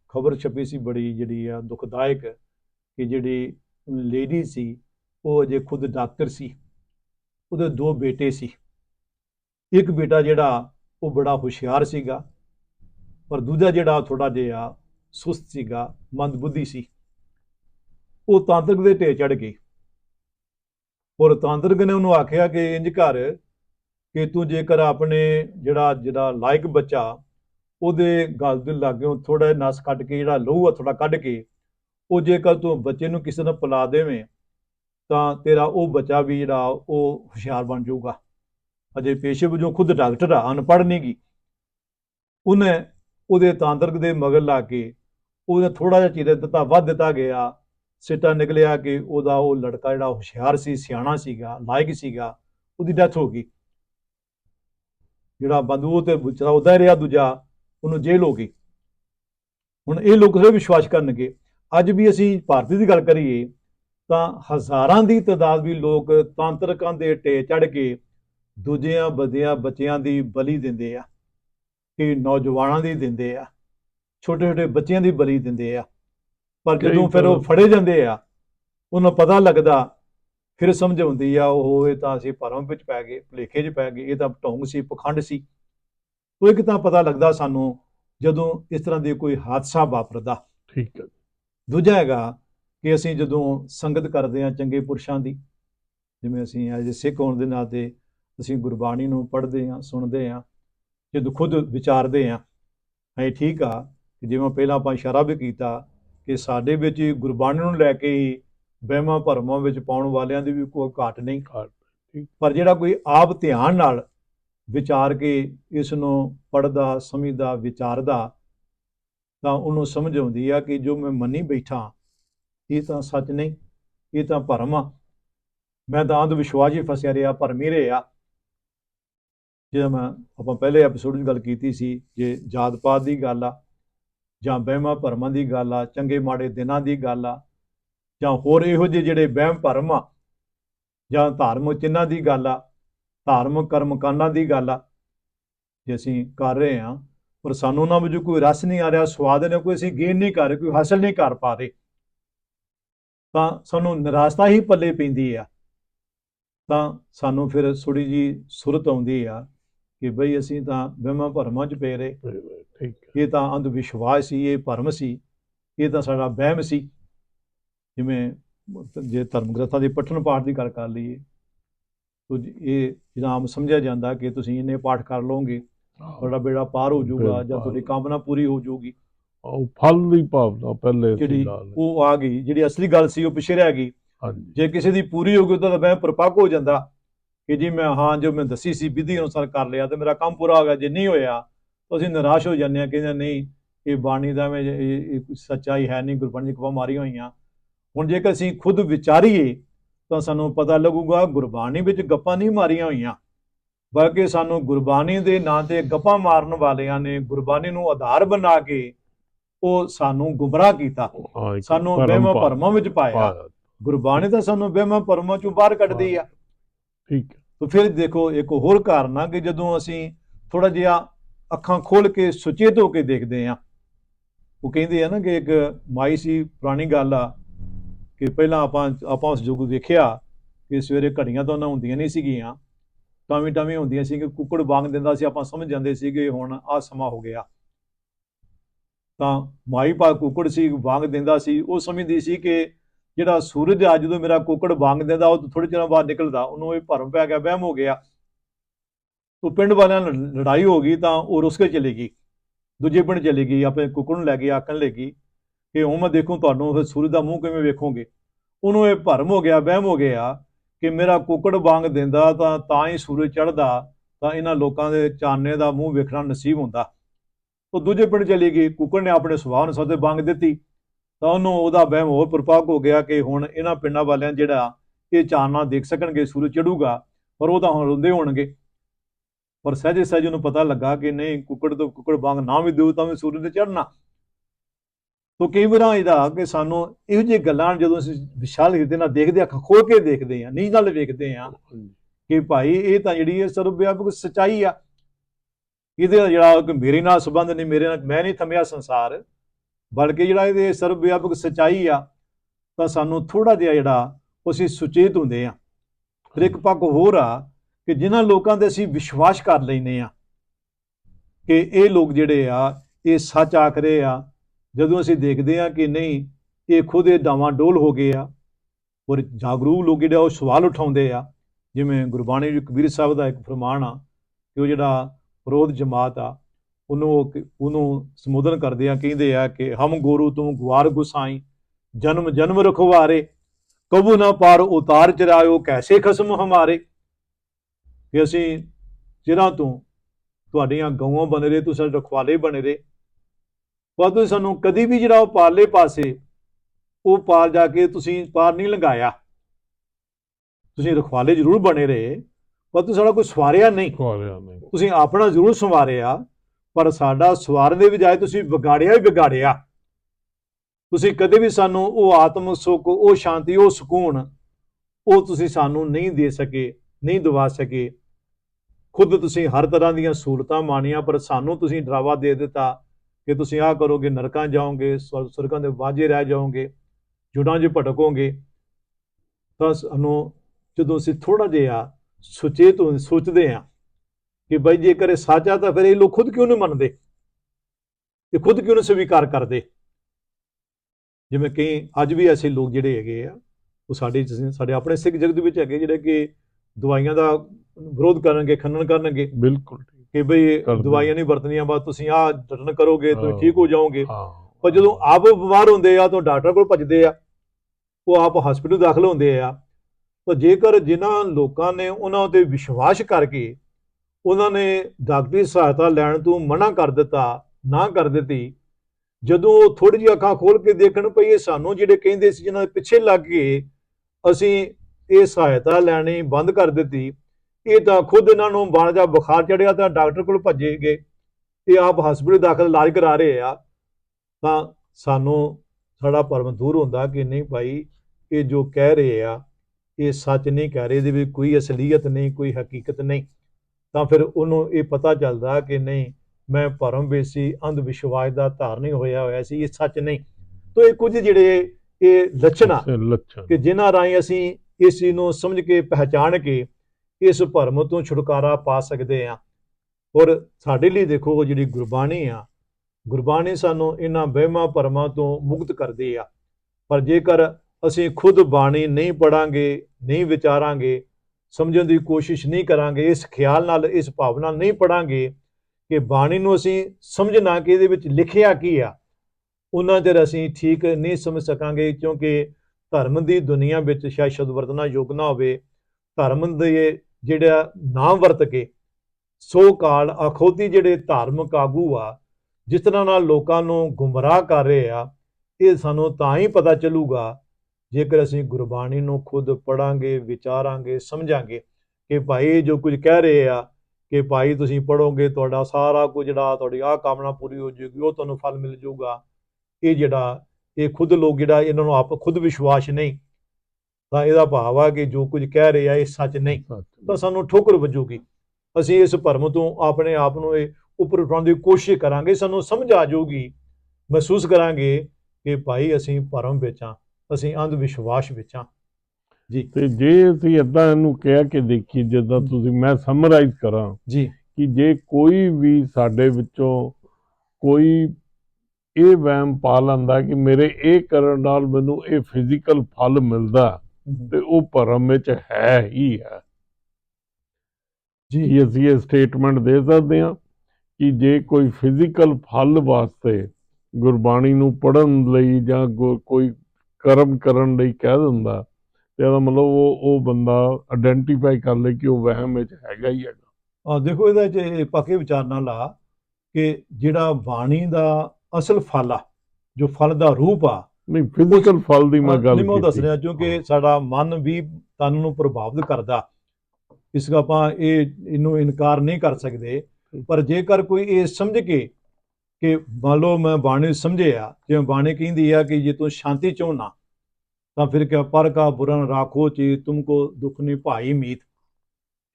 ਖਬਰ ਛਪੀ ਸੀ ਬੜੀ ਜਿਹੜੀ ਆ ਦੁਖਦਾਇਕ ਕਿ ਜਿਹੜੀ ਲੇਡੀ ਸੀ, ਉਹ ਅਜੇ ਖੁਦ ਡਾਕਟਰ ਸੀ। ਉਹਦੇ ਦੋ ਬੇਟੇ ਸੀ। ਇੱਕ ਬੇਟਾ ਜਿਹੜਾ, ਉਹ ਬੜਾ ਹੁਸ਼ਿਆਰ ਸੀਗਾ, ਪਰ ਦੂਜਾ ਜਿਹੜਾ ਥੋੜਾ ਜਿਹਾ ਸੁਸਤ ਸੀਗਾ, ਮੰਦਬੁੱਧੀ ਸੀ। ਉਹ ਤਾਂਤਰਿਕ ਦੇ ਢੇ ਚੜ ਗਈ। ਔਰ ਤਾਂਤਰਿਕ ਨੇ ਉਹਨੂੰ ਆਖਿਆ ਕਿ, ਇੰਜ ਕਰ, ਕਿ ਤੂੰ ਜੇਕਰ ਆਪਣੇ ਜਿਹੜਾ ਜਿਹੜਾ ਲਾਇਕ ਬੱਚਾ ਉਹਦੇ ਗਲ ਦੇ ਲਾਗਿਓਂ ਥੋੜਾ ਨਸ ਕੱਢ ਕੇ ਜਿਹੜਾ ਲਹੂ ਆ ਥੋੜਾ ਕੱਢ ਕੇ ਉਹ ਜੇਕਰ ਤੂੰ ਬੱਚੇ ਨੂੰ ਕਿਸੇ ਨਾਲ ਪਿਲਾ ਦੇਵੇਂ, ਤਾਂ ਤੇਰਾ ਉਹ ਬੱਚਾ ਵੀ ਜਿਹੜਾ ਉਹ ਹੁਸ਼ਿਆਰ ਬਣ ਜਾਊਗਾ। ਅਜੇ ਪੇਸ਼ੇ ਵਜੋਂ ਖੁਦ ਡਾਕਟਰ ਆ, ਅਨਪੜ੍ਹ ਨਹੀਂ ਗੀ। ਉਹਨੇ ਉਹਦੇ ਤਾਂਤਰਿਕ ਦੇ ਮਗਰ ਲਾ ਕੇ ਉਹਨੇ ਥੋੜਾ ਜਿਹਾ ਚਿਰ ਦਿੱਤਾ, ਵੱਧ ਦਿੱਤਾ ਗਿਆ, ਸਿੱਟਾ ਨਿਕਲਿਆ ਕਿ ਉਹਦਾ ਉਹ ਲੜਕਾ ਜਿਹੜਾ ਹੁਸ਼ਿਆਰ ਸੀ, ਸਿਆਣਾ ਸੀਗਾ, ਲਾਇਕ ਸੀਗਾ, ਉਹਦੀ ਡੈਥ ਹੋ ਗਈ। ਜਿਹੜਾ ਬੰਦੂ ਤੇ ਵਿਚਾਰਾ ਉਹਦਾ ਹੀ ਰਿਹਾ ਦੂਜਾ। ਉਹਨੂੰ ਜੇਲ੍ਹ ਹੋ ਗਈ। ਹੁਣ ਇਹ ਲੋਕ ਸਿਰ ਵਿਸ਼ਵਾਸ ਕਰਨਗੇ। ਅੱਜ ਵੀ ਅਸੀਂ ਭਾਰਤੀ ਦੀ ਗੱਲ ਕਰੀਏ ਤਾਂ ਹਜ਼ਾਰਾਂ ਦੀ ਤਾਦਾਦ ਵੀ ਲੋਕ ਤਾਂਤਰਿਕਾਂ ਦੇ ਢੇ ਚੜ ਕੇ ਦੂਜਿਆਂ ਬਦਿਆਂ ਬੱਚਿਆਂ ਦੀ ਬਲੀ ਦਿੰਦੇ ਆ ਕਿ ਨੌਜਵਾਨਾਂ ਦੀ ਦਿੰਦੇ ਆ ਛੋਟੇ ਛੋਟੇ ਬੱਚਿਆਂ ਦੀ ਬਲੀ ਦਿੰਦੇ ਆ। ਪਰ ਜਦੋਂ ਫਿਰ ਉਹ ਫੜੇ ਜਾਂਦੇ ਆ ਉਹਨਾਂ ਪਤਾ ਲੱਗਦਾ ਫਿਰ ਸਮਝ ਆਉਂਦੀ ਆ ਉਹ ਇਹ ਤਾਂ ਅਸੀਂ ਭਰਮ ਵਿੱਚ ਪੈ ਗਏ ਭੁਲੇਖੇ 'ਚ ਪੈ ਗਏ ਇਹ ਤਾਂ ਢੋਂਗ ਸੀ ਪਖੰਡ ਸੀ। ਉਹ ਇੱਕ ਤਾਂ ਪਤਾ ਲੱਗਦਾ ਸਾਨੂੰ ਜਦੋਂ ਇਸ ਤਰ੍ਹਾਂ ਦੇ ਕੋਈ ਹਾਦਸਾ ਵਾਪਰਦਾ। ਠੀਕ ਹੈ। ਦੂਜਾ ਹੈਗਾ ਕਿ ਅਸੀਂ ਜਦੋਂ ਸੰਗਤ ਕਰਦੇ ਹਾਂ ਚੰਗੇ ਪੁਰਸ਼ਾਂ ਦੀ ਜਿਵੇਂ ਅਸੀਂ ਐਜ ਸਿੱਖ ਹੋਣ ਦੇ ਨਾਤੇ ਅਸੀਂ ਗੁਰਬਾਣੀ ਨੂੰ ਪੜ੍ਹਦੇ ਹਾਂ ਸੁਣਦੇ ਹਾਂ ਜਦੋਂ ਖੁਦ ਵਿਚਾਰਦੇ ਹਾਂ ਇਹ ਠੀਕ ਆ ਕਿ ਜਿਵੇਂ ਪਹਿਲਾਂ ਆਪਾਂ ਇਸ਼ਾਰਾ ਵੀ ਕੀਤਾ ਕਿ ਸਾਡੇ ਵਿੱਚ ਗੁਰਬਾਣੀ ਨੂੰ ਲੈ ਕੇ ਹੀ ਵਹਿਮਾਂ ਭਰਮਾਂ ਵਿੱਚ ਪਾਉਣ ਵਾਲਿਆਂ ਦੀ ਵੀ ਕੋਈ ਘਾਟ ਨਹੀਂ। ਪਰ ਜਿਹੜਾ ਕੋਈ ਆਪ ਧਿਆਨ ਨਾਲ ਵਿਚਾਰ ਕੇ ਇਸ ਨੂੰ ਪੜਦਾ ਸਮਝਦਾ, ਵਿਚਾਰਦਾ ਤਾਂ ਉਹਨੂੰ ਸਮਝ ਆਉਂਦੀ ਆ ਕਿ ਜੋ ਮੈਂ ਮੰਨੀ ਬੈਠਾ ਇਹ ਤਾਂ ਸੱਚ ਨਹੀਂ, ਇਹ ਤਾਂ ਭਰਮ ਆ। ਮੈਂ ਤਾਂ ਅੰਧ ਵਿਸ਼ਵਾਸ ਹੀ ਫਸਿਆ ਰਿਹਾ, ਭਰਮੀ ਰਿਹਾ। ਜਿਵੇਂ ਮੈਂ, ਆਪਾਂ ਪਹਿਲੇ ਐਪੀਸੋਡ 'ਚ ਗੱਲ ਕੀਤੀ ਸੀ ਜੇ ਜਾਤ ਪਾਤ ਦੀ ਗੱਲ ਆ ਜਾਂ ਵਹਿਮਾਂ ਭਰਮਾਂ ਦੀ ਗੱਲ ਆ, ਚੰਗੇ ਮਾੜੇ ਦਿਨਾਂ ਦੀ ਗੱਲ ਆ ਜਾਂ ਹੋਰ ਇਹੋ ਜਿਹੇ ਜਿਹੜੇ ਵਹਿਮ ਭਰਮ ਆ ਜਾਂ ਧਾਰਮਿਕ ਚਿੰਨਾਂ ਦੀ ਗੱਲ ਆ ਧਾਰਮਿਕ ਕਰਮਕਾਂਡਾਂ ਦੀ ਗੱਲ ਆ ਜੇ ਅਸੀਂ ਕਰ ਰਹੇ ਹਾਂ ਪਰ ਸਾਨੂੰ ਉਹਨਾਂ ਵਿੱਚ ਕੋਈ ਰਸ ਨਹੀਂ ਆ ਰਿਹਾ ਸਵਾਦ ਨਹੀਂ ਕੋਈ ਅਸੀਂ ਗੇਨ ਨਹੀਂ ਕਰ ਰਹੇ ਕੋਈ ਹਾਸਲ ਨਹੀਂ ਕਰ ਪਾ ਰਹੇ ਤਾਂ ਸਾਨੂੰ ਨਿਰਾਸ਼ਤਾ ਹੀ ਪੱਲੇ ਪੈਂਦੀ ਆ। ਤਾਂ ਸਾਨੂੰ ਫਿਰ ਥੋੜੀ ਜੀ ਸੁਰਤ ਆਉਂਦੀ ਆ ਕਿ ਬਈ ਅਸੀਂ ਤਾਂ ਵਹਿਮਾਂ ਭਰਮਾਂ 'ਚ ਪਏ ਰਹੇ। ਠੀਕ ਇਹ ਤਾਂ ਅੰਧ ਵਿਸ਼ਵਾਸ ਸੀ ਇਹ ਭਰਮ ਸੀ ਇਹ ਤਾਂ ਸਾਡਾ ਵਹਿਮ ਸੀ। ਜਿਵੇਂ ਜੇ ਧਰਮ ਗ੍ਰੰਥਾਂ ਦੇ ਪਠਨ ਪਾਠ ਦੀ ਗੱਲ ਕਰ ਲਈਏ ਤੋ ਇਹ ਆਮ ਸਮਝਿਆ ਜਾਂਦਾ ਕਿ ਤੁਸੀਂ ਇੰਨੇ ਪਾਠ ਕਰ ਲਓਗੇ ਤੁਹਾਡਾ ਬੇੜਾ ਪਾਰ ਹੋ ਜਾਊਗਾ ਜਾਂ ਤੁਹਾਡੀ। ਕਾਮਨਾ ਪੂਰੀ ਹੋ ਜਾਊਗੀ। ਉਹ ਫਲ ਦੀ ਭਾਵਨਾ ਪਹਿਲੇ ਲਈ। ਉਹ ਆ ਗਈ ਜਿਹੜੀ ਅਸਲੀ ਗੱਲ ਸੀ ਉਹ ਪਿੱਛੇ ਰਹਿ ਗਈ। ਜੇ ਕਿਸੇ ਦੀ ਪੂਰੀ ਹੋ ਗਈ ਤਾਂ ਵਹਿਮ ਪ੍ਰਪੱਕ ਹੋ ਜਾਂਦਾ ਕਿ ਜੀ ਮੈਂ ਹਾਂ ਜੋ ਮੈਂ ਦੱਸੀ ਸੀ ਵਿਧੀ ਅਨੁਸਾਰ ਕਰ ਲਿਆ ਤੇ ਮੇਰਾ ਕੰਮ ਪੂਰਾ ਹੋ ਗਿਆ। ਜੇ ਨਹੀਂ ਹੋਇਆ ਤਾਂ ਅਸੀਂ ਨਿਰਾਸ਼ ਹੋ ਜਾਂਦੇ ਹਾਂ ਕਹਿੰਦੇ ਨਹੀਂ ਇਹ ਬਾਣੀ ਦਾ ਮੈਂ ਸੱਚਾਈ ਹੈ ਨਹੀਂ ਗੁਰਬਾਣੀ ਕਵਾ ਮਾਰੀਆਂ ਹੋਈਆਂ। ਹੁਣ ਜੇਕਰ ਅਸੀਂ ਖੁਦ ਵਿਚਾਰੀਏ ਤਾਂ ਸਾਨੂੰ ਪਤਾ ਲੱਗੂਗਾ ਗੁਰਬਾਣੀ ਵਿੱਚ ਗੱਪਾਂ ਨਹੀਂ ਮਾਰੀਆਂ ਹੋਈਆਂ। ਬਲਕਿ ਸਾਨੂੰ ਗੁਰਬਾਣੀ ਦੇ ਨਾਂ ਤੇ ਗੱਪਾਂ ਮਾਰਨ ਵਾਲਿਆਂ ਨੇ ਗੁਰਬਾਣੀ ਨੂੰ ਆਧਾਰ ਬਣਾ ਕੇ ਉਹ ਸਾਨੂੰ ਗੁੰਮਰਾਹ ਕੀਤਾ। ਸਾਨੂੰ ਪਾ- ਭਰਮਾਂ ਵਿੱਚ ਪਾਇਆ। ਗੁਰਬਾਣੀ ਤਾਂ ਸਾਨੂੰ ਵਹਿਮਾਂ ਭਰਮਾਂ ਚੋਂ ਬਾਹਰ ਕੱਢਦੀ ਆ। ਠੀਕ ਹੈ। ਤਾਂ ਫਿਰ ਦੇਖੋ ਇੱਕ ਹੋਰ ਕਾਰਨ ਆ ਕਿ ਜਦੋਂ ਅਸੀਂ ਥੋੜਾ ਜਿਹਾ ਅੱਖਾਂ ਖੋਲ ਕੇ ਸੁਚੇਤ ਹੋ ਕੇ ਦੇਖਦੇ ਆ ਉਹ ਕਹਿੰਦੇ ਆ ਨਾ ਕਿ ਇੱਕ ਮਾਈ ਸੀ ਪੁਰਾਣੀ ਗੱਲ ਆ। ਕਿ ਪਹਿਲਾਂ ਆਪਾਂ ਆਪਾਂ ਉਸ ਯੁੱਗ ਦੇਖਿਆ ਕਿ ਸਵੇਰੇ ਘੜੀਆਂ ਤਾਂ ਉਹਨਾਂ ਹੁੰਦੀਆਂ ਨਹੀਂ ਸੀਗੀਆਂ, ਟਾਵੀਂ ਟਾਵੀਂ ਹੁੰਦੀਆਂ ਸੀ ਕਿ ਕੁੱਕੜ ਵਾਂਗ ਦਿੰਦਾ ਸੀ, ਆਪਾਂ ਸਮਝ ਜਾਂਦੇ ਸੀ ਕਿ ਹੁਣ ਆਹ ਸਮਾਂ ਹੋ ਗਿਆ। ਤਾਂ ਮਾਈ ਪਾ ਕੁੱਕੜ ਸੀ, ਵਾਂਗ ਦਿੰਦਾ ਸੀ, ਉਹ ਸਮਝਦੀ ਸੀ ਕਿ ਜਿਹੜਾ ਸੂਰਜ ਆ, ਜਦੋਂ ਮੇਰਾ ਕੁੱਕੜ ਵਾਂਗ ਦਿੰਦਾ, ਉਹ ਥੋੜੇ ਚਿਰਾਂ ਬਾਅਦ ਨਿਕਲਦਾ, ਉਹਨੂੰ ਇਹ ਭਰਮ ਪੈ ਗਿਆ, ਵਹਿਮ ਹੋ ਗਿਆ। ਉਹ ਪਿੰਡ ਵਾਲਿਆਂ ਨਾਲ ਲੜਾਈ ਹੋ ਗਈ ਤਾਂ ਉਹ ਰੁੱਸ ਕੇ ਚਲੀ ਗਈ, ਦੂਜੇ ਪਿੰਡ ਚਲੀ ਗਈ, ਆਪਣੇ ਕੁੱਕੜ ਨੂੰ ਲੈ ਕੇ ਆਕਣ ਲੱਗੀ ਕਿ ਉਹ ਮੈਂ ਦੇਖੂੰ ਤੁਹਾਨੂੰ, ਫਿਰ ਸੂਰਜ ਦਾ ਮੂੰਹ ਕਿਵੇਂ ਵੇਖੋਗੇ? ਉਹਨੂੰ ਇਹ ਭਰਮ ਹੋ ਗਿਆ, ਵਹਿਮ ਹੋ ਗਿਆ ਕਿ ਮੇਰਾ ਕੁੱਕੜ ਵਾਂਗ ਦਿੰਦਾ ਤਾਂ ਤਾਂ ਹੀ ਸੂਰਜ ਚੜਦਾ ਤਾਂ ਇਹਨਾਂ ਲੋਕਾਂ ਦੇ ਚਾਨਣੇ ਦਾ ਮੂੰਹ ਵੇਖਣਾ ਨਸੀਬ ਹੁੰਦਾ। ਉਹ ਦੂਜੇ ਪਿੰਡ ਚਲੀ ਗਈ, ਕੁੱਕੜ ਨੇ ਆਪਣੇ ਸੁਭਾਅ ਅਨੁਸਾਰ ਤੇ ਵਾਂਗ ਦਿੱਤੀ। ਤਾਂ ਉਹਨੂੰ ਉਹਦਾ ਵਹਿਮ ਹੋਰ ਪ੍ਰਪਾਕ ਹੋ ਗਿਆ ਕਿ ਹੁਣ ਇਹਨਾਂ ਪਿੰਡਾਂ ਵਾਲਿਆਂ ਜਿਹੜਾ ਇਹ ਚਾਨਣਾ ਦੇਖ ਸਕਣਗੇ, ਸੂਰਜ ਚੜੂਗਾ ਪਰ ਉਹ ਤਾਂ ਹੁਣ ਰੋਂਦੇ ਹੋਣਗੇ। ਪਰ ਸਹਿਜੇ ਸਹਿਜ ਉਹਨੂੰ ਪਤਾ ਲੱਗਾ ਕਿ ਨਹੀਂ, ਕੁੱਕੜ ਤੋਂ ਕੁੱਕੜ ਵਾਂਗ ਨਾ ਵੀ ਦਿਓ ਤਾਂ ਵੀ ਸੂਰਜ ਤੇ ਚੜਨਾ ਤੋ ਕਈ ਵਾਰਾਂ ਇਹਦਾ ਕਿ ਸਾਨੂੰ ਇਹੋ ਜਿਹੀ ਗੱਲਾਂ ਜਦੋਂ ਅਸੀਂ ਵਿਸ਼ਾਲ ਹਿਰਦੇ ਨਾਲ ਦੇਖਦੇ ਹਾਂ, ਅੱਖ ਖੋਲ ਕੇ ਦੇਖਦੇ ਆ ਨੀਂਹ ਨਾਲ ਵੇਖਦੇ ਆ ਕਿ ਭਾਈ ਇਹ ਤਾਂ ਜਿਹੜੀ ਹੈ ਸਰਵ ਵਿਆਪਕ ਸਚਾਈ ਆ ਇਹਦੇ ਜਿਹੜਾ ਕਿ ਮੇਰੇ ਨਾਲ ਸੰਬੰਧ ਨਹੀਂ ਮੇਰੇ ਨਾਲ ਮੈਂ ਨਹੀਂ ਥੰਮਿਆ ਸੰਸਾਰ ਬਲਕਿ ਜਿਹੜਾ ਇਹਦੇ ਸਰਵ ਵਿਆਪਕ ਸਚਾਈ ਆ ਤਾਂ ਸਾਨੂੰ ਥੋੜਾ ਜਿਹਾ ਜਿਹੜਾ ਅਸੀਂ ਸੁਚੇਤ ਹੁੰਦੇ ਆ ਫਿਰ ਇੱਕ ਪੱਖ ਹੋਰ ਆ ਕਿ ਜਿਨ੍ਹਾਂ ਲੋਕਾਂ ਤੇ ਅਸੀਂ ਵਿਸ਼ਵਾਸ ਕਰ ਲੈਨੇ ਆ ਕਿ ਇਹ ਲੋਕ ਜਿਹੜੇ ਆ ਇਹ ਸੱਚ ਆਖ ਰਹੇ ਆ ਜਦੋਂ ਅਸੀਂ ਦੇਖਦੇ ਹਾਂ ਕਿ ਨਹੀਂ, ਇਹ ਖੁਦ ਇਹ ਡਾਵਾਂ ਡੋਲ ਹੋ ਗਏ ਆ ਔਰ ਜਾਗਰੂਕ ਲੋਕ ਜਿਹੜੇ ਆ ਉਹ ਸਵਾਲ ਉਠਾਉਂਦੇ ਆ। ਜਿਵੇਂ ਗੁਰਬਾਣੀ ਵਿੱਚ ਕਬੀਰ ਸਾਹਿਬ ਦਾ ਇੱਕ ਫਰਮਾਨ ਆ ਕਿ ਉਹ ਜਿਹੜਾ ਵਿਰੋਧ ਜਮਾਤ ਆ, ਉਹਨੂੰ ਉਹ ਕ- ਉਹਨੂੰ ਸੰਬੋਧਨ ਕਰਦੇ ਆ, ਕਹਿੰਦੇ ਆ ਕਿ ਹਮ ਗੁਰੂ ਤੂੰ ਗੁਆਰ ਗੁਸਾਈ, ਜਨਮ ਜਨਮ ਰਖਵਾਰੇ, ਕਬੂ ਨਾ ਪਾਰ ਉਤਾਰ ਚਰਾਇਓ, ਕੈਸੇ ਖਸਮ ਹਮਾਰੇ। ਕਿ ਅਸੀਂ ਜਿਨ੍ਹਾਂ ਤੋਂ ਤੁਹਾਡੀਆਂ ਗਊਆਂ ਬਣ ਰਹੇ, ਤੁਸੀਂ ਸਾਡੇ ਰਖਵਾਲੇ ਬਣੇ ਰਹੇ ਪਰ ਤੁਸੀਂ ਸਾਨੂੰ ਕਦੀ ਵੀ ਜਿਹੜਾ ਉਹ ਪਾਰਲੇ ਪਾਸੇ ਉਹ ਪਾਰ ਜਾ ਕੇ ਤੁਸੀਂ ਪਾਰ ਨਹੀਂ ਲੰਘਾਇਆ। ਤੁਸੀਂ ਰਖਵਾਲੇ ਜ਼ਰੂਰ ਬਣੇ ਰਹੇ ਪਰ ਤੁਸੀਂ ਸਾਡਾ ਕੋਈ ਸਵਾਰਿਆ ਨਹੀਂ। ਖਵਾਰਿਆ ਨਹੀਂ। ਤੁਸੀਂ ਆਪਣਾ ਜ਼ਰੂਰ ਸੰਵਾਰਿਆ ਪਰ ਸਾਡਾ ਸਵਾਰਨ ਦੇ ਬਜਾਏ ਤੁਸੀਂ ਵਿਗਾੜਿਆ ਹੀ ਵਿਗਾੜਿਆ। ਤੁਸੀਂ ਕਦੇ ਵੀ ਸਾਨੂੰ ਉਹ ਆਤਮ ਸੁੱਖ ਉਹ ਸ਼ਾਂਤੀ ਉਹ ਸਕੂਨ ਉਹ ਤੁਸੀਂ ਸਾਨੂੰ ਨਹੀਂ ਦੇ ਸਕੇ ਨਹੀਂ ਦਵਾ ਸਕੇ। ਖੁਦ ਤੁਸੀਂ ਹਰ ਤਰ੍ਹਾਂ ਦੀਆਂ ਸਹੂਲਤਾਂ ਮਾਣੀਆਂ ਪਰ ਸਾਨੂੰ ਤੁਸੀਂ ਡਰਾਵਾ ਦੇ ਦਿੱਤਾ। ਕਿ ਤੁਸੀਂ ਆਹ ਕਰੋਗੇ, ਨਰਕਾਂ ਜਾਓਗੇ ਸਵਰ- ਸੁਰਗਾਂ ਦੇ ਵਾਜੇ ਰਹਿ ਜਾਓਗੇ, ਜੁੜਾਂ 'ਚ ਭਟਕੋਗੇ, ਤਾਂ ਸਾਨੂੰ ਜਦੋਂ ਅਸੀਂ ਥੋੜਾ ਜਿਹਾ ਸੁਚੇਤ ਹੋ, ਸੋਚਦੇ ਹਾਂ ਕਿ ਭਾਈ ਜੇਕਰ ਇਹ ਸੱਚ ਆ ਤਾਂ ਫਿਰ ਇਹ ਲੋਕ ਖੁਦ ਕਿਉਂ ਨਹੀਂ ਮੰਨਦੇ? ਇਹ ਖੁਦ ਕਿਉਂ ਨਹੀਂ ਸਵੀਕਾਰ ਕਰਦੇ? ਜਿਵੇਂ ਕਈ ਅੱਜ ਵੀ ਐਸੇ ਲੋਕ ਜਿਹੜੇ ਹੈਗੇ ਆ, ਉਹ ਸਾਡੇ ਸਾਡੇ ਆਪਣੇ ਸਿੱਖ ਜਗਤ ਵਿੱਚ ਹੈਗੇ ਜਿਹੜੇ ਕਿ ਦਵਾਈਆਂ ਦਾ ਵਿਰੋਧ ਕਰਨਗੇ, ਖੰਡਨ ਕਰਨਗੇ। ਬਿਲਕੁਲ ਕਿ ਬਈ ਕਰਦੇ। ਦਵਾਈਆਂ ਨਹੀਂ ਵਰਤਣੀਆਂ ਬਸ ਤੁਸੀਂ ਆਹ ਡਟਨ ਕਰੋਗੇ ਤੁਸੀਂ। ਠੀਕ ਹੋ ਜਾਓਗੇ ਪਰ ਜਦੋਂ ਆਪ ਬਿਮਾਰ ਹੁੰਦੇ ਆ ਤਾਂ ਡਾਕਟਰ ਕੋਲ ਭੱਜਦੇ ਆ ਉਹ ਆਪ ਹਸਪੀਟਲ ਦਾਖਲ ਹੁੰਦੇ ਆ ਤਾਂ ਜੇਕਰ ਜਿਨ੍ਹਾਂ ਲੋਕਾਂ ਨੇ ਉਹਨਾਂ ਉਤੇ ਵਿਸ਼ਵਾਸ ਕਰਕੇ ਉਹਨਾਂ ਨੇ ਡਾਕਟਰੀ ਸਹਾਇਤਾ ਲੈਣ ਤੋਂ ਮਨਾ ਕਰ ਦਿੱਤਾ ਨਾ ਕਰ ਦਿੱਤੀ ਜਦੋਂ ਉਹ ਥੋੜੀ ਜਿਹੀ ਅੱਖਾਂ ਖੋਲ ਕੇ ਦੇਖਣ ਪਈ ਇਹ ਸਾਨੂੰ ਜਿਹੜੇ ਕਹਿੰਦੇ ਸੀ ਜਿਨ੍ਹਾਂ ਦੇ ਪਿੱਛੇ ਲੱਗ ਗਏ ਅਸੀਂ ਇਹ ਸਹਾਇਤਾ ਲੈਣੀ ਬੰਦ ਕਰ ਦਿੱਤੀ ਇਹ ਤਾਂ ਖੁਦ ਇਹਨਾਂ ਨੂੰ ਬਾਣ ਜਾ ਬੁਖਾਰ ਚੜਿਆ ਤਾਂ ਡਾਕਟਰ ਕੋਲ ਭੱਜੇ ਗਏ ਇਹ ਆਪ ਹਸਪੀਟਲ ਦਾਖਲ ਇਲਾਜ ਕਰਾ ਰਹੇ ਆ। ਤਾਂ ਸਾਨੂੰ ਸਾਡਾ ਭਰਮ ਦੂਰ ਹੁੰਦਾ ਕਿ ਨਹੀਂ ਭਾਈ ਇਹ ਜੋ ਕਹਿ ਰਹੇ ਆ ਇਹ ਸੱਚ ਨਹੀਂ ਕਹਿ ਰਹੇ ਇਹਦੇ ਵਿੱਚ ਕੋਈ ਅਸਲੀਅਤ ਨਹੀਂ ਕੋਈ ਹਕੀਕਤ ਨਹੀਂ। ਤਾਂ ਫਿਰ ਉਹਨੂੰ ਇਹ ਪਤਾ ਚੱਲਦਾ ਕਿ ਨਹੀਂ ਮੈਂ ਭਰਮ ਵੇਸੀ ਅੰਧ ਵਿਸ਼ਵਾਸ ਦਾ ਧਾਰਨੀ ਹੋਇਆ ਹੋਇਆ ਸੀ ਇਹ ਸੱਚ ਨਹੀਂ। ਤਾਂ ਇਹ ਕੁਝ ਜਿਹੜੇ ਇਹ ਲੱਛਣ ਆ ਸੇ ਕਿ ਜਿਨ੍ਹਾਂ ਰਾਹੀਂ ਅਸੀਂ ਇਸ ਚੀਜ਼ ਨੂੰ ਸਮਝ ਕੇ ਪਹਿਚਾਣ ਕੇ ਇਸ ਭਰਮ ਤੋਂ ਛੁਟਕਾਰਾ ਪਾ ਸਕਦੇ ਹਾਂ। ਔਰ ਸਾਡੇ ਲਈ ਦੇਖੋ ਉਹ ਜਿਹੜੀ ਗੁਰਬਾਣੀ ਆ, ਗੁਰਬਾਣੀ ਸਾਨੂੰ ਇਹਨਾਂ ਵਹਿਮਾਂ ਭਰਮਾਂ ਤੋਂ ਮੁਕਤ ਕਰਦੀ ਆ। ਪਰ ਜੇਕਰ ਅਸੀਂ ਖੁਦ ਬਾਣੀ ਨਹੀਂ ਪੜਾਂਗੇ ਨਹੀਂ ਵਿਚਾਰਾਂਗੇ, ਸਮਝਣ ਦੀ ਕੋਸ਼ਿਸ਼ ਨਹੀਂ ਕਰਾਂਗੇ, ਇਸ ਖਿਆਲ ਨਾਲ, ਇਸ ਭਾਵਨਾ ਨਹੀਂ ਪੜਾਂਗੇ ਕਿ ਬਾਣੀ ਨੂੰ ਅਸੀਂ ਸਮਝਣਾ ਕਿ ਇਹਦੇ ਵਿੱਚ ਲਿਖਿਆ ਕੀ ਆ, ਉਹਨਾਂ ਚਿਰ ਅਸੀਂ ਠੀਕ ਨਹੀਂ ਸਮਝ ਸਕਾਂਗੇ ਕਿਉਂਕਿ ਧਰਮ ਦੀ ਦੁਨੀਆ ਵਿੱਚ ਸ਼ਾਇਦ ਸ਼ਬਦ ਯੋਗ ਨਾ ਹੋਵੇ। ਧਰਮ ਦੇ ਜਿਹੜਾ ਨਾਮ ਵਰਤ ਕੇ, ਸੋ ਕਾਲ ਅਖੋਤੀ ਜਿਹੜੇ ਧਾਰਮਿਕ ਆਗੂ ਆ, ਜਿਸ ਤਰ੍ਹਾਂ ਨਾਲ ਲੋਕਾਂ ਨੂੰ ਗੁੰਮਰਾਹ ਕਰ ਰਹੇ ਆ, ਇਹ ਸਾਨੂੰ ਤਾਂ ਹੀ ਪਤਾ ਚੱਲੂਗਾ ਜੇਕਰ ਅਸੀਂ ਗੁਰਬਾਣੀ ਨੂੰ ਖੁਦ ਪੜਾਂਗੇ ਵਿਚਾਰਾਂਗੇ, ਸਮਝਾਂਗੇ ਕਿ ਭਾਈ ਇਹ ਜੋ ਕੁਝ ਕਹਿ ਰਹੇ ਆ ਕਿ ਭਾਈ ਤੁਸੀਂ ਪੜੋਗੇ ਤੁਹਾਡਾ ਸਾਰਾ ਕੁਝ ਜਿਹੜਾ ਤੁਹਾਡੀ ਆਹ ਕਾਮਨਾ ਪੂਰੀ ਹੋ ਜੂਗੀ ਉਹ ਤੁਹਾਨੂੰ ਫਲ ਮਿਲ ਜਾਊਗਾ। ਇਹ ਜਿਹੜਾ, ਇਹ ਖੁਦ ਲੋਕ ਜਿਹੜਾ ਇਹਨਾਂ ਨੂੰ ਆਪ ਖੁਦ ਵਿਸ਼ਵਾਸ ਨਹੀਂ ਤਾਂ ਇਹਦਾ ਭਾਵ ਆ ਕਿ ਜੋ ਕੁਝ ਕਹਿ ਰਹੇ ਆ ਇਹ ਸੱਚ ਨਹੀਂ ਤਾਂ ਸਾਨੂੰ ਠੋਕਰ ਵੱਜੂਗੀ। ਅਸੀਂ ਇਸ ਭਰਮ ਤੋਂ ਆਪਣੇ ਆਪ ਨੂੰ ਇਹ ਉੱਪਰ ਉਠਾਉਣ ਦੀ ਕੋਸ਼ਿਸ਼ ਕਰਾਂਗੇ ਸਾਨੂੰ ਸਮਝ ਆ ਜਾਊਗੀ ਮਹਿਸੂਸ ਕਰਾਂਗੇ ਕਿ ਭਾਈ ਅਸੀਂ ਭਰਮ ਵਿੱਚ ਹਾਂ ਅਸੀਂ ਅੰਧ ਵਿਸ਼ਵਾਸ ਵਿੱਚ ਹਾਂ। ਜੀ। ਤੇ ਜੇ ਅਸੀਂ ਏਦਾਂ ਇਹਨੂੰ ਕਿਹਾ ਕਿ ਦੇਖੀ ਜਿੱਦਾਂ ਤੁਸੀਂ ਮੈਂ ਸਮਰਾਈਜ਼ ਕਰਾਂ ਜੀ। ਕਿ ਜੇ ਕੋਈ ਵੀ ਸਾਡੇ ਵਿੱਚੋਂ ਕੋਈ ਇਹ ਵਹਿਮ ਪਾ ਲੈਂਦਾ ਕਿ ਮੇਰੇ ਇਹ ਕਰਨ ਨਾਲ ਮੈਨੂੰ ਇਹ ਫਿਜ਼ੀਕਲ ਫਲ ਮਿਲਦਾ ਤੇ ਉਹ ਭਰਮ ਵਿੱਚ ਹੈ ਹੀ ਹੈ। ਜੀ। ਅਸੀਂ ਇਹ ਸਟੇਟਮੈਂਟ ਦੇ ਸਕਦੇ ਹਾਂ ਕਿ ਜੇ ਕੋਈ ਫਿਜ਼ੀਕਲ ਫਲ ਵਾਸਤੇ ਗੁਰਬਾਣੀ ਨੂੰ ਪੜਨ ਲਈ ਜਾਂ ਕੋਈ ਕਰਮ ਕਰਨ ਲਈ ਕਹਿ ਦਿੰਦਾ ਤੇ ਇਹਦਾ ਮਤਲਬ ਉਹ ਉਹ ਬੰਦਾ ਆਇਡੈਂਟੀਫਾਈ ਕਰ ਲੇ ਕਿ ਉਹ ਵਹਿਮ ਵਿੱਚ ਹੈਗਾ ਹੀ ਹੈਗਾ। ਆ ਦੇਖੋ ਇਹਦਾ ਚ ਇਹ ਪੱਕੇ ਵਿਚਾਰ ਨਾਲ ਆ ਕਿ ਜਿਹੜਾ ਬਾਣੀ ਦਾ ਅਸਲ ਫਲ ਆ ਜੋ ਫਲ ਦਾ ਰੂਪ ਆ ਨਹੀਂ ਫਿਜ਼ੀਕਲ ਫਲ ਦੀ ਮੈਂ ਗੱਲ ਨਹੀਂ ਮੈਂ ਦੱਸ। ਰਿਹਾ ਕਿਉਂਕਿ ਸਾਡਾ ਮਨ ਵੀ ਤਨ ਨੂੰ ਪ੍ਰਭਾਵਿਤ ਕਰਦਾ। ਇਸ ਦਾ ਆਪਾਂ ਇਹ ਇਹਨੂੰ ਇਨਕਾਰ ਨਹੀਂ ਕਰ ਸਕਦੇ। ਪਰ ਜੇਕਰ ਕੋਈ ਇਹ ਸਮਝ ਕੇ ਕਿ ਮੰਨ ਲਓ ਮੈਂ ਬਾਣੀ ਸਮਝਿਆ ਜਿਵੇਂ ਬਾਣੀ ਕਹਿੰਦੀ ਆ ਕਿ ਜੇ ਤੂੰ ਸ਼ਾਂਤੀ ਚਾਹਨਾ ਤਾਂ ਫਿਰ ਕਿਆ ਪਰ ਕਾ ਬੁਰਾ ਨ ਰਾਖੋ ਚੀ ਤੁਮਕੋ ਦੁੱਖ ਨਹੀਂ ਭਾਈ ਮੀਤ।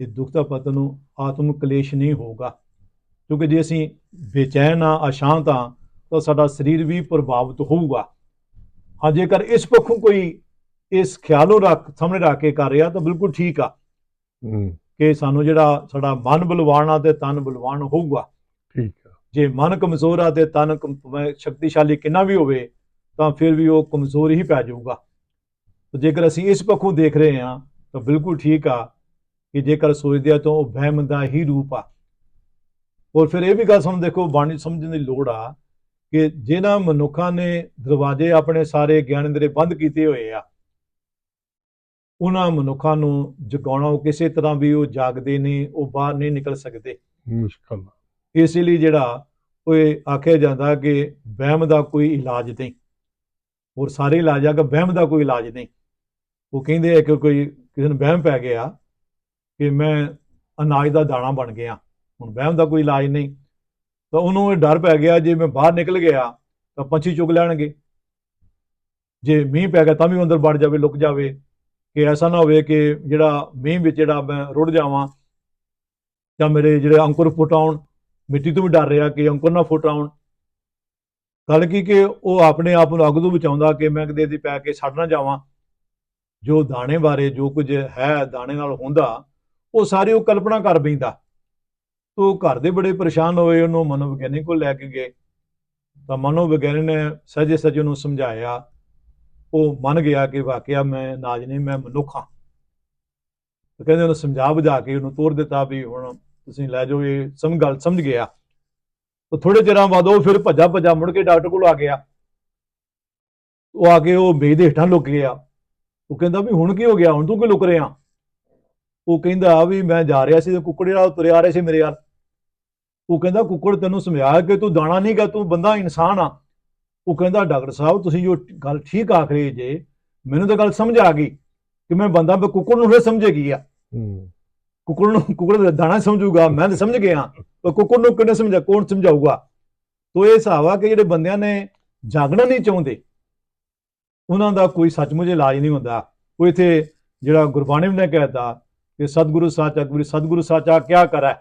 ਇਹ ਦੁੱਖ ਦਾ ਪਤਨ ਨੂੰ ਆਤਮ ਕਲੇਸ਼ ਨਹੀਂ ਹੋਊਗਾ। ਕਿਉਂਕਿ ਜੇ ਅਸੀਂ ਬੇਚੈਨ ਆ ਅਸ਼ਾਂਤ ਆ ਤਾਂ ਸਾਡਾ ਸਰੀਰ ਵੀ ਪ੍ਰਭਾਵਿਤ ਹੋਊਗਾ। ਹਾਂ ਜੇਕਰ ਇਸ ਪੱਖੋਂ ਕੋਈ ਇਸ ਖਿਆਲ ਨੂੰ ਰੱਖ ਸਾਹਮਣੇ ਰੱਖ ਕੇ ਕਰ ਰਿਹਾ ਤਾਂ ਬਿਲਕੁਲ ਠੀਕ ਆ। ਕਿ ਸਾਨੂੰ ਜਿਹੜਾ ਸਾਡਾ ਮਨ ਬਲਵਾਨ ਆ ਤੇ ਤਨ ਬਲਵਾਨ ਹੋਊਗਾ। ਠੀਕ ਆ। ਜੇ ਮਨ ਕਮਜ਼ੋਰ ਆ ਤੇ ਤਨ ਸ਼ਕਤੀਸ਼ਾਲੀ ਕਿੰਨਾ ਵੀ ਹੋਵੇ ਤਾਂ ਫਿਰ ਵੀ ਉਹ ਕਮਜ਼ੋਰ ਹੀ ਪੈ ਜਾਊਗਾ। ਤੇ ਜੇਕਰ ਅਸੀਂ ਇਸ ਪੱਖੋਂ ਦੇਖ ਰਹੇ ਹਾਂ ਤਾਂ ਬਿਲਕੁਲ ਠੀਕ ਆ ਕਿ ਜੇਕਰ ਸੋਚਦੇ ਆ ਤਾਂ ਉਹ ਵਹਿਮ ਦਾ ਹੀ ਰੂਪ ਆ। ਔਰ ਫਿਰ ਇਹ ਵੀ ਗੱਲ ਸਾਨੂੰ ਦੇਖੋ ਬਾਣੀ ਸਮਝਣ ਦੀ ਲੋੜ ਆ ਕਿ ਜਿਨ੍ਹਾਂ ਮਨੁੱਖਾਂ ਨੇ ਦਰਵਾਜ਼ੇ ਆਪਣੇ ਸਾਰੇ ਗਿਆਨ ਦੇ ਬੰਦ ਕੀਤੇ ਹੋਏ ਆ ਉਹਨਾਂ ਮਨੁੱਖਾਂ ਨੂੰ ਜਗਾਉਣਾ ਉਹ ਕਿਸੇ ਤਰ੍ਹਾਂ ਵੀ ਉਹ ਜਾਗਦੇ ਨਹੀਂ ਉਹ ਬਾਹਰ ਨਹੀਂ ਨਿਕਲ ਸਕਦੇ। ਮੁਸ਼ਕਲ। ਇਸ ਲਈ ਜਿਹੜਾ ਉਹ ਆਖਿਆ ਜਾਂਦਾ ਕਿ ਵਹਿਮ ਦਾ ਕੋਈ ਇਲਾਜ ਨਹੀਂ। ਹੋਰ ਸਾਰੇ ਇਲਾਜ ਆ ਕਿ ਵਹਿਮ ਦਾ ਕੋਈ ਇਲਾਜ ਨਹੀਂ। ਉਹ ਕਹਿੰਦੇ ਆ ਕਿ ਕੋਈ ਕਿਸੇ ਨੂੰ ਵਹਿਮ ਪੈ ਗਿਆ ਕਿ ਮੈਂ ਅਨਾਜ ਦਾ ਦਾਣਾ ਬਣ ਗਿਆ। ਹੁਣ ਵਹਿਮ ਦਾ ਕੋਈ ਇਲਾਜ ਨਹੀਂ। ਤਾਂ ਉਹਨੂੰ ਇਹ ਡਰ ਪੈ ਗਿਆ, ਜੇ ਮੈਂ ਬਾਹਰ ਨਿਕਲ ਗਿਆ ਤਾਂ ਪੰਛੀ ਚੁਗ ਲੈਣਗੇ। ਜੇ ਮੀਂਹ ਪੈ ਗਿਆ ਤਾਂ ਵੀ ਅੰਦਰ ਵੜ ਜਾਵੇ, ਲੁਕ ਜਾਵੇ। ਕਿ ਐਸਾ ਨਾ ਹੋਵੇ ਕਿ ਜਿਹੜਾ ਮੀਂਹ ਵਿੱਚ ਜਿਹੜਾ ਮੈਂ ਰੁੜ ਜਾਵਾਂ ਜਾਂ ਮੇਰੇ ਜਿਹੜੇ ਅੰਕੁਰ ਫੁੱਟ ਆਉਣ, ਮਿੱਟੀ ਤੋਂ ਵੀ ਡਰ ਰਿਹਾ ਕਿ ਅੰਕੁਰ ਨਾ ਫੁੱਟ ਆਉਣ। ਗੱਲ ਕੀ ਕਿ ਉਹ ਆਪਣੇ ਆਪ ਨੂੰ ਅੱਗ ਤੋਂ ਬਚਾਉਂਦਾ ਕਿ ਮੈਂ ਕਿਤੇ ਦੀ ਪੈ ਕੇ ਛੱਡ ਨਾ ਜਾਵਾਂ। ਜੋ ਦਾਣੇ ਬਾਰੇ ਜੋ ਕੁਝ ਹੈ ਦਾਣੇ ਨਾਲ ਹੁੰਦਾ, ਉਹ ਸਾਰੇ ਉਹ ਕਲਪਨਾ ਕਰ ਬੈਂਦਾ। ਤੋ ਘਰ ਦੇ ਬੜੇ ਪਰੇਸ਼ਾਨ ਹੋਏ, ਉਹਨੂੰ ਮਨੋਵਿਗਿਆਨੀ ਕੋਲ ਲੈ ਕੇ ਗਏ। ਤਾਂ ਮਨੋਵਿਗਿਆਨੀ ਨੇ ਸਹਜੇ ਸਹਜੇ ਨੂੰ ਸਮਝਾਇਆ। ਉਹ ਮੰਨ ਗਿਆ ਕਿ ਵਾਕਿਆ ਮੈਂ ਨਾਜ ਨਹੀਂ, ਮੈਂ ਮਨੁੱਖ ਹਾਂ। ਤਾਂ ਕਹਿੰਦੇ ਉਹਨੂੰ ਸਮਝਾ ਬੁਝਾ ਕੇ ਉਹਨੂੰ ਤੋਰ ਦਿੱਤਾ ਵੀ ਹੁਣ ਤੁਸੀਂ ਲੈ ਜਾਓ, ਇਹ ਸਮ ਗੱਲ ਸਮਝ ਗਿਆ। ਤਾਂ ਥੋੜੇ ਚਿਰਾਂ ਬਾਅਦ ਉਹ ਫਿਰ ਭੱਜਾ ਭੱਜਾ ਮੁੜ ਕੇ ਡਾਕਟਰ ਕੋਲ ਆ ਗਿਆ। ਉਹ ਆ ਕੇ ਉਹ ਮੇਜ਼ ਦੇ ਹੇਠਾਂ ਲੁਕ ਗਿਆ। ਉਹ ਕਹਿੰਦਾ ਵੀ ਹੁਣ ਕੀ ਹੋ ਗਿਆ? ਹੁਣ ਤੂੰ ਕਿਉਂ ਲੁਕ ਰਿਹਾ? ਉਹ ਕਹਿੰਦਾ ਵੀ ਮੈਂ ਜਾ ਰਿਹਾ ਸੀ ਤੇ ਕੁੱਕੜੇ ਨਾਲ ਤੁਰਿਆ ਆ ਰਹੇ ਸੀ ਮੇਰੇ ਨਾਲ ਉਹ ਕਹਿੰਦਾ ਕੁੱਕੜ ਤੈਨੂੰ ਸਮਝਾਇਆ ਕਿ ਤੂੰ ਦਾਣਾ ਨਹੀਂ ਗਾ ਤੂੰ ਬੰਦਾ ਇਨਸਾਨ ਆ। ਉਹ ਕਹਿੰਦਾ ਡਾਕਟਰ ਸਾਹਿਬ ਤੁਸੀਂ ਜੋ ਗੱਲ ਠੀਕ ਆਖ ਰਹੇ ਜੇ ਮੈਨੂੰ ਤਾਂ ਗੱਲ ਸਮਝ ਆ ਗਈ ਕਿ ਮੈਂ ਬੰਦਾ ਮੈਂ ਕੁੱਕੜ ਨੂੰ ਫਿਰ ਸਮਝੇਗੀ ਆ? ਕੁੱਕੜ ਨੂੰ ਕੁੱਕੜ ਦਾ ਦਾਣਾ ਸਮਝੂਗਾ ਮੈਂ ਤਾਂ ਸਮਝ ਗਿਆ। ਪਰ ਕੁੱਕੜ ਨੂੰ ਕਿੰਨੇ ਸਮਝਾ ਕੌਣ ਸਮਝਾਊਗਾ? ਤੋ ਇਹ ਹਿਸਾਬ ਆ ਕਿ ਜਿਹੜੇ ਬੰਦਿਆਂ ਨੇ ਜਾਗਣਾ ਨਹੀਂ ਚਾਹੁੰਦੇ ਉਹਨਾਂ ਦਾ ਕੋਈ ਸੱਚਮੁੱਚ ਇਲਾਜ ਨਹੀਂ ਹੁੰਦਾ। ਉਹ ਇੱਥੇ ਜਿਹੜਾ ਗੁਰਬਾਣੀ ਨੇ ਕਹਿਤਾ ਕਿ ਸਤਿਗੁਰੂ ਸਾਚਾ ਗੁਰੂ ਸਤਿਗੁਰੂ ਸਾਚਾ ਕਿਆ ਕਰੈ?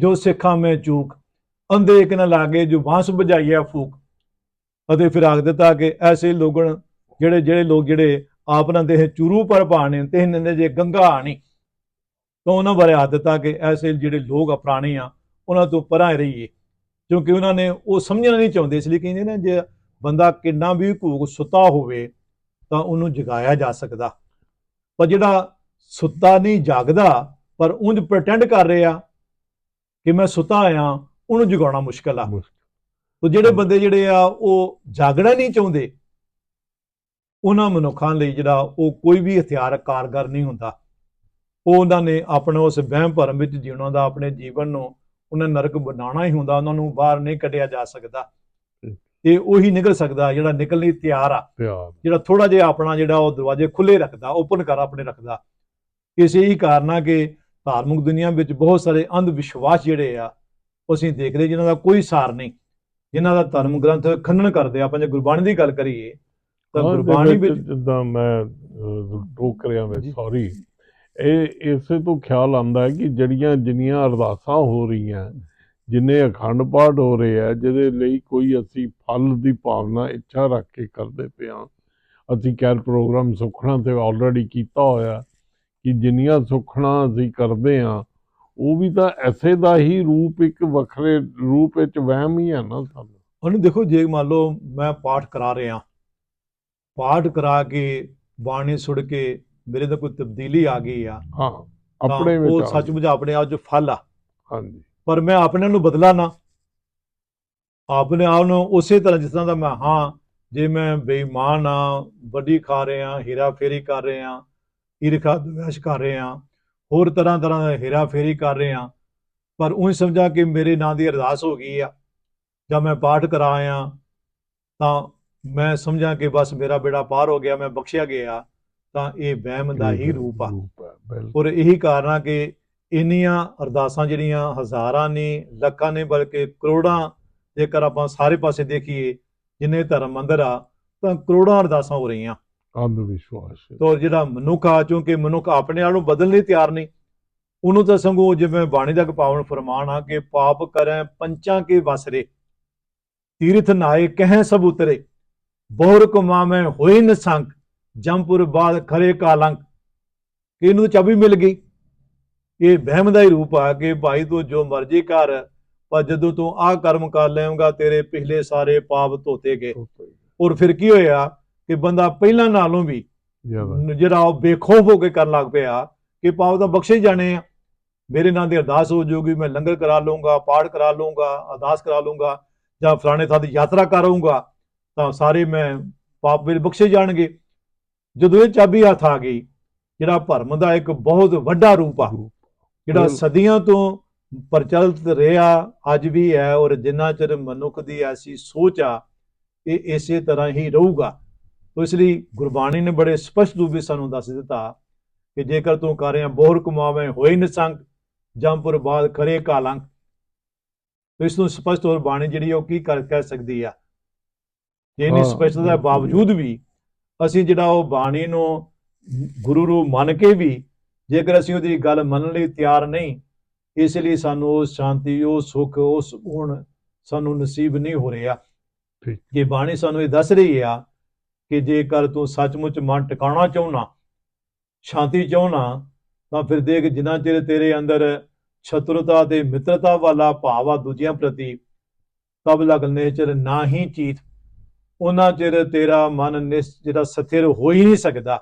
ਜੋ ਸਿੱਖਾਂ ਮੈਂ ਚੂਕ, ਅੰਧੇ ਇੱਕ ਨਾ ਲਾਗੇ ਜੋ ਬਾਂਸ ਵਜਾਈਆ ਫੂਕ। ਅਤੇ ਫਿਰ ਆਖ ਦਿੱਤਾ ਕਿ ਐਸੇ ਲੋਗਣ ਜਿਹੜੇ ਜਿਹੜੇ ਲੋਕ ਜਿਹੜੇ ਆਪਨਾਂ ਦੇ ਚੂਰੂ ਪਰ ਪਾਣੇ ਤੇ ਨੰਦੇ ਜੇ ਗੰਗਾ ਆਣੀ। ਤਾਂ ਉਹਨਾਂ ਬਾਰੇ ਆਖ ਦਿੱਤਾ ਕਿ ਐਸੇ ਜਿਹੜੇ ਲੋਕ ਅਪਰਾਣੇ ਆ, ਉਹਨਾਂ ਤੋਂ ਪਰਾਂ ਰਹੀਏ। ਕਿਉਂਕਿ ਉਹਨਾਂ ਨੇ ਉਹ ਸਮਝਣਾ ਨਹੀਂ ਚਾਹੁੰਦੇ, ਇਸ ਲਈ ਕਹਿੰਦੇ ਨੇ ਜੇ ਬੰਦਾ ਕਿੰਨਾ ਵੀ ਘੂਕ ਸੁੱਤਾ ਹੋਵੇ, ਤਾਂ ਉਹਨੂੰ ਜਗਾਇਆ ਜਾ ਸਕਦਾ। ਪਰ ਜਿਹੜਾ ਸੁੱਤਾ ਨਹੀਂ ਜਾਗਦਾ, ਪਰ ਉਂਝ ਪ੍ਰਟੈਂਡ ਕਰ ਰਿਹਾ ਕਿ ਮੈਂ ਸੁੱਤਾ ਆ ਉਹਨੂੰ ਜਗਾਉਣਾ ਮੁਸ਼ਕਲ ਆ। ਤੋ ਜਿਹੜੇ ਬੰਦੇ ਜਿਹੜੇ ਆ ਉਹ ਜਾਗਣਾ ਨਹੀਂ ਚਾਹੁੰਦੇ ਉਹਨਾਂ ਮਨੁੱਖਾਂ ਲਈ ਜਿਹੜਾ ਉਹ ਕੋਈ ਵੀ ਹਥਿਆਰ ਕਾਰਗਰ ਨਹੀਂ ਹੁੰਦਾ। ਉਹ ਉਹਨਾਂ ਨੇ ਆਪਣੇ ਉਸ ਵਹਿਮ ਭਰਮ ਵਿੱਚ ਜਿਉਣਾ ਦਾ ਆਪਣੇ ਜੀਵਨ ਨੂੰ ਉਹਨਾਂ ਨਰਕ ਬਣਾਉਣਾ ਹੀ ਹੁੰਦਾ ਉਹਨਾਂ ਨੂੰ ਬਾਹਰ ਨਹੀਂ ਕੱਢਿਆ ਜਾ ਸਕਦਾ। ਤੇ ਉਹੀ ਨਿਕਲ ਸਕਦਾ ਜਿਹੜਾ ਨਿਕਲਣ ਲਈ ਤਿਆਰ ਆ। ਜਿਹੜਾ ਥੋੜਾ ਜਿਹਾ ਆਪਣਾ ਜਿਹੜਾ ਉਹ ਦਰਵਾਜ਼ੇ ਖੁੱਲੇ ਰੱਖਦਾ ਓਪਨ ਕਰ ਆਪਣੇ ਰੱਖਦਾ। ਇਸੇ ਹੀ ਕਾਰਨ ਆ ਕਿ ਧਾਰਮਿਕ ਦੁਨੀਆ ਵਿੱਚ ਬਹੁਤ ਸਾਰੇ ਅੰਧ ਵਿਸ਼ਵਾਸ ਜਿਹੜੇ ਆ ਉਹ ਅਸੀਂ ਦੇਖਦੇ ਜਿਨ੍ਹਾਂ ਦਾ ਕੋਈ ਸਾਰ ਨਹੀਂ ਜਿਨ੍ਹਾਂ ਦਾ ਧਰਮ ਗ੍ਰੰਥ ਖੰਡਨ ਕਰਦੇ। ਆਪਾਂ ਜੇ ਗੁਰਬਾਣੀ ਦੀ ਗੱਲ ਕਰੀਏ ਤਾਂ ਗੁਰਬਾਣੀ ਵਿੱਚ ਜਿੱਦਾਂ ਮੈਂ ਟੋਕ ਰਿਹਾ ਮੈਂ। ਸੌਰੀ ਇਹ ਇਸੇ ਤੋਂ ਖਿਆਲ ਆਉਂਦਾ ਹੈ ਕਿ ਜਿਹੜੀਆਂ ਜਿੰਨੀਆਂ ਅਰਦਾਸਾਂ ਹੋ ਰਹੀਆਂ ਜਿੰਨੇ ਅਖੰਡ ਪਾਠ ਹੋ ਰਹੇ ਆ ਜਿਹਦੇ ਲਈ ਕੋਈ ਅਸੀਂ ਫਲ ਦੀ ਭਾਵਨਾ ਇੱਛਾ ਰੱਖ ਕੇ ਕਰਦੇ ਹਾਂ ਅਸੀਂ ਕੈਰ ਪ੍ਰੋਗਰਾਮ ਸੁਖਣਾ ਤੇ ਆਲਰੇਡੀ ਕੀਤਾ ਹੋਇਆ ਕਿ ਜਿੰਨੀਆਂ ਸੁਖਣਾ ਅਸੀਂ ਕਰਦੇ ਹਾਂ ਉਹ ਵੀ ਤਾਂ ਐਸੇ ਦਾ ਹੀ ਰੂਪ ਇੱਕ ਵੱਖਰੇ ਰੂਪ ਵਿੱਚ ਵਹਿਮ ਹੀ ਹੈ ਨਾ ਸਾਨੂੰ। ਉਹਨੂੰ ਦੇਖੋ ਜੇ ਮੰਨ ਲਓ ਮੈਂ ਪਾਠ ਕਰਾ ਰਿਹਾ ਪਾਠ ਕਰਾ ਕੇ ਬਾਣੀ ਸੁਣ ਕੇ ਮੇਰੇ ਤਾਂ ਕੋਈ ਤਬਦੀਲੀ ਆ ਗਈ ਆ ਹਾਂ ਆਪਣੇ ਵਿੱਚ ਉਹ ਆ ਸੱਚਮੁੱਚ ਆਪਣੇ ਆਪ ਜੋ ਫਲ ਆ। ਹਾਂਜੀ। ਪਰ ਮੈਂ ਆਪਣੇ ਨੂੰ ਬਦਲਾ ਨਾ। ਆਪਣੇ ਆਪ ਨੂੰ ਉਸੇ ਤਰ੍ਹਾਂ ਜਿਸ ਤਰ੍ਹਾਂ ਦਾ ਮੈਂ ਹਾਂ ਜੇ ਮੈਂ ਬੇਈਮਾਨ ਆ ਵੱਡੀ ਖਾ ਰਿਹਾ ਹੀਰਾ ਫੇਰੀ ਕਰ ਰਿਹਾ ਈਰਖਾ ਦਵੇਸ਼ ਕਰ ਰਿਹਾ ਹੋਰ ਤਰ੍ਹਾਂ ਤਰ੍ਹਾਂ ਦਾ ਹੀਰਾ ਫੇਰੀ ਕਰ ਰਿਹਾ ਪਰ ਉਹ ਸਮਝਾ ਕਿ ਮੇਰੇ ਨਾਂ ਦੀ ਅਰਦਾਸ ਹੋ ਗਈ ਆ ਜਾਂ ਮੈਂ ਪਾਠ ਕਰਾਇਆ ਤਾਂ ਮੈਂ ਸਮਝਾਂ ਕਿ ਬਸ ਮੇਰਾ ਬੇੜਾ ਪਾਰ ਹੋ ਗਿਆ ਮੈਂ ਬਖਸ਼ਿਆ ਗਿਆ ਤਾਂ ਇਹ ਵਹਿਮ ਦਾ ਹੀ ਰੂਪ ਆ। ਹੈ ਔਰ ਇਹੀ ਕਾਰਨ ਆ ਕਿ ਇੰਨੀਆਂ ਅਰਦਾਸਾਂ ਜਿਹੜੀਆਂ ਹਜ਼ਾਰਾਂ ਨੇ ਲੱਖਾਂ ਨੇ ਬਲਕਿ ਕਰੋੜਾਂ ਜੇਕਰ ਆਪਾਂ ਸਾਰੇ ਪਾਸੇ ਦੇਖੀਏ ਜਿੰਨੇ ਧਰਮ ਮੰਦਰ ਆ ਤਾਂ ਕਰੋੜਾਂ ਅਰਦਾਸਾਂ ਹੋ ਰਹੀਆਂ। ਅੰਧ ਵਿਸ਼ਵਾਸ ਤੋ ਜਿਹੜਾ ਮਨੁੱਖ ਆ ਚੁੰਕਿ ਮਨੁੱਖ ਆਪਣੇ ਆਪ ਨੂੰ ਬਦਲਣ ਲਈ ਤਿਆਰ ਨਹੀਂ ਉਹਨੂੰ ਤਾਂ ਸੰਗੋ ਜਿਵੇਂ ਬਾਣੀ ਦਾ ਪਾਵਨ ਫਰਮਾਨ ਆ ਕਿ ਪਾਪ ਕਰੈ ਪੰਚਾਂ ਕੇ ਵਸਰੇ ਤੀਰਥ ਨਾਏ ਕਹਿ ਸਭ ਉਤਰੇ ਬਹੁਰ ਕਮਾਵੇਂ ਹੋਈ ਨ ਸੰਗ ਜੰਪੁਰ ਬਾਦ ਖਰੇ ਕਾਲੰਕ ਕਿ ਇਹਨੂੰ ਤਾਂ ਚਾਬੀ ਮਿਲ ਗਈ? ਇਹ ਵਹਿਮ ਦਾ ਹੀ ਰੂਪ ਆ ਕਿ ਭਾਈ ਤੂੰ ਜੋ ਮਰਜ਼ੀ ਕਰ ਪਰ ਜਦੋਂ ਤੂੰ ਆਹ ਕਰਮ ਕਰ ਲਏਂਗਾ ਤੇਰੇ ਪਿਛਲੇ ਸਾਰੇ ਪਾਪ ਧੋਤੇ ਗਏ। ਔਰ ਫਿਰ ਕੀ ਹੋਇਆ? ਕਿ ਬੰਦਾ ਪਹਿਲਾਂ ਨਾਲੋਂ ਵੀ ਜਿਹੜਾ ਉਹ ਬੇਖੌਫ ਹੋ ਕੇ ਕਰਨ ਲੱਗ ਪਿਆ ਕਿ ਪਾਪ ਤਾਂ ਬਖਸ਼ੇ ਜਾਣੇ ਆ। ਮੇਰੇ ਨਾਂ ਦੀ ਅਰਦਾਸ ਹੋ ਜਾਊਗੀ ਮੈਂ ਲੰਗਰ ਕਰਾ ਲੂੰਗਾ ਪਾਠ ਕਰਾ ਲੂੰਗਾ ਅਰਦਾਸ ਕਰਾ ਲੂੰਗਾ ਜਾਂ ਫਲਾਣੇ ਥਾਂ ਦੀ ਯਾਤਰਾ ਕਰਾਂਗਾ ਤਾਂ ਸਾਰੇ ਮੈਂ ਪਾਪ ਮੇਰੇ ਬਖਸ਼ੇ ਜਾਣਗੇ। ਜਦੋਂ ਇਹ ਚਾਬੀ ਹੱਥ ਆ ਗਈ ਜਿਹੜਾ ਭਰਮ ਦਾ ਇੱਕ ਬਹੁਤ ਵੱਡਾ ਰੂਪ ਆ ਜਿਹੜਾ। ਸਦੀਆਂ ਤੋਂ ਪ੍ਰਚਲਿਤ ਰਿਹਾ ਅੱਜ ਵੀ ਹੈ ਔਰ ਜਿੰਨਾ ਚਿਰ ਮਨੁੱਖ ਦੀ ਐਸੀ ਸੋਚ ਆ ਇਹ ਇਸੇ ਤਰ੍ਹਾਂ ਹੀ ਰਹੂਗਾ। ਤੋ ਇਸ ਲਈ ਗੁਰਬਾਣੀ ਨੇ ਬੜੇ ਸਪਸ਼ਟ ਰੂਪ ਵਿੱਚ ਸਾਨੂੰ ਦੱਸ ਦਿੱਤਾ ਕਿ ਜੇਕਰ ਤੂੰ ਕਰ ਰਿਹਾ ਬੋਹਰ ਕਮਾਵੇਂ ਹੋਈ ਨਸੰਗ ਜੰਪੁਰ ਬਾਦ ਕਰੇ ਕਾਲੰਕ ਤੋ ਇਸ ਨੂੰ ਸਪਸ਼ਟ ਔਰ ਬਾਣੀ ਜਿਹੜੀ ਉਹ ਕੀ ਕਰ ਕਹਿ ਸਕਦੀ ਆ ਜੇ ਨਹੀਂ ਹਾਂ, ਸਪਸ਼ਟਤਾ ਦੇ। ਬਾਵਜੂਦ ਵੀ ਅਸੀਂ ਜਿਹੜਾ ਉਹ ਬਾਣੀ ਨੂੰ ਗੁਰੂ ਨੂੰ ਮੰਨ ਕੇ ਵੀ ਜੇਕਰ ਅਸੀਂ ਉਹਦੀ ਗੱਲ ਮੰਨਣ ਲਈ ਤਿਆਰ ਨਹੀਂ ਇਸ ਲਈ ਸਾਨੂੰ ਉਹ ਸ਼ਾਂਤੀ ਉਹ ਸੁੱਖ ਉਹ ਸਕੂਨ ਸਾਨੂੰ ਨਸੀਬ ਨਹੀਂ ਹੋ ਰਿਹਾ। ਇਹ ਬਾਣੀ ਸਾਨੂੰ ਇਹ ਦੱਸ ਰਹੀ ਆ ਕਿ ਜੇਕਰ ਤੂੰ ਸੱਚਮੁੱਚ ਮਨ ਟਿਕਾਉਣਾ ਚਾਹੁੰਨਾ ਸ਼ਾਂਤੀ ਚਾਹੁੰਨਾ, ਤਾਂ ਫਿਰ ਦੇਖ ਜਿੰਨਾ ਚਿਰ ਤੇਰੇ ਅੰਦਰ ਸ਼ਤਰੁਤਾ ਤੇ ਮਿੱਤਰਤਾ ਵਾਲਾ ਭਾਵ ਆ ਦੂਜਿਆਂ ਪ੍ਰਤੀ, ਤਬ ਲਗ ਨੇਚਰ ਨਾ ਹੀ ਚੀਤ। ਉਹਨਾਂ ਚਿਰ ਤੇਰਾ ਮਨ ਨਿਸ, ਜਿਹੜਾ ਸਥਿਰ ਹੋ ਹੀ ਨਹੀਂ ਸਕਦਾ।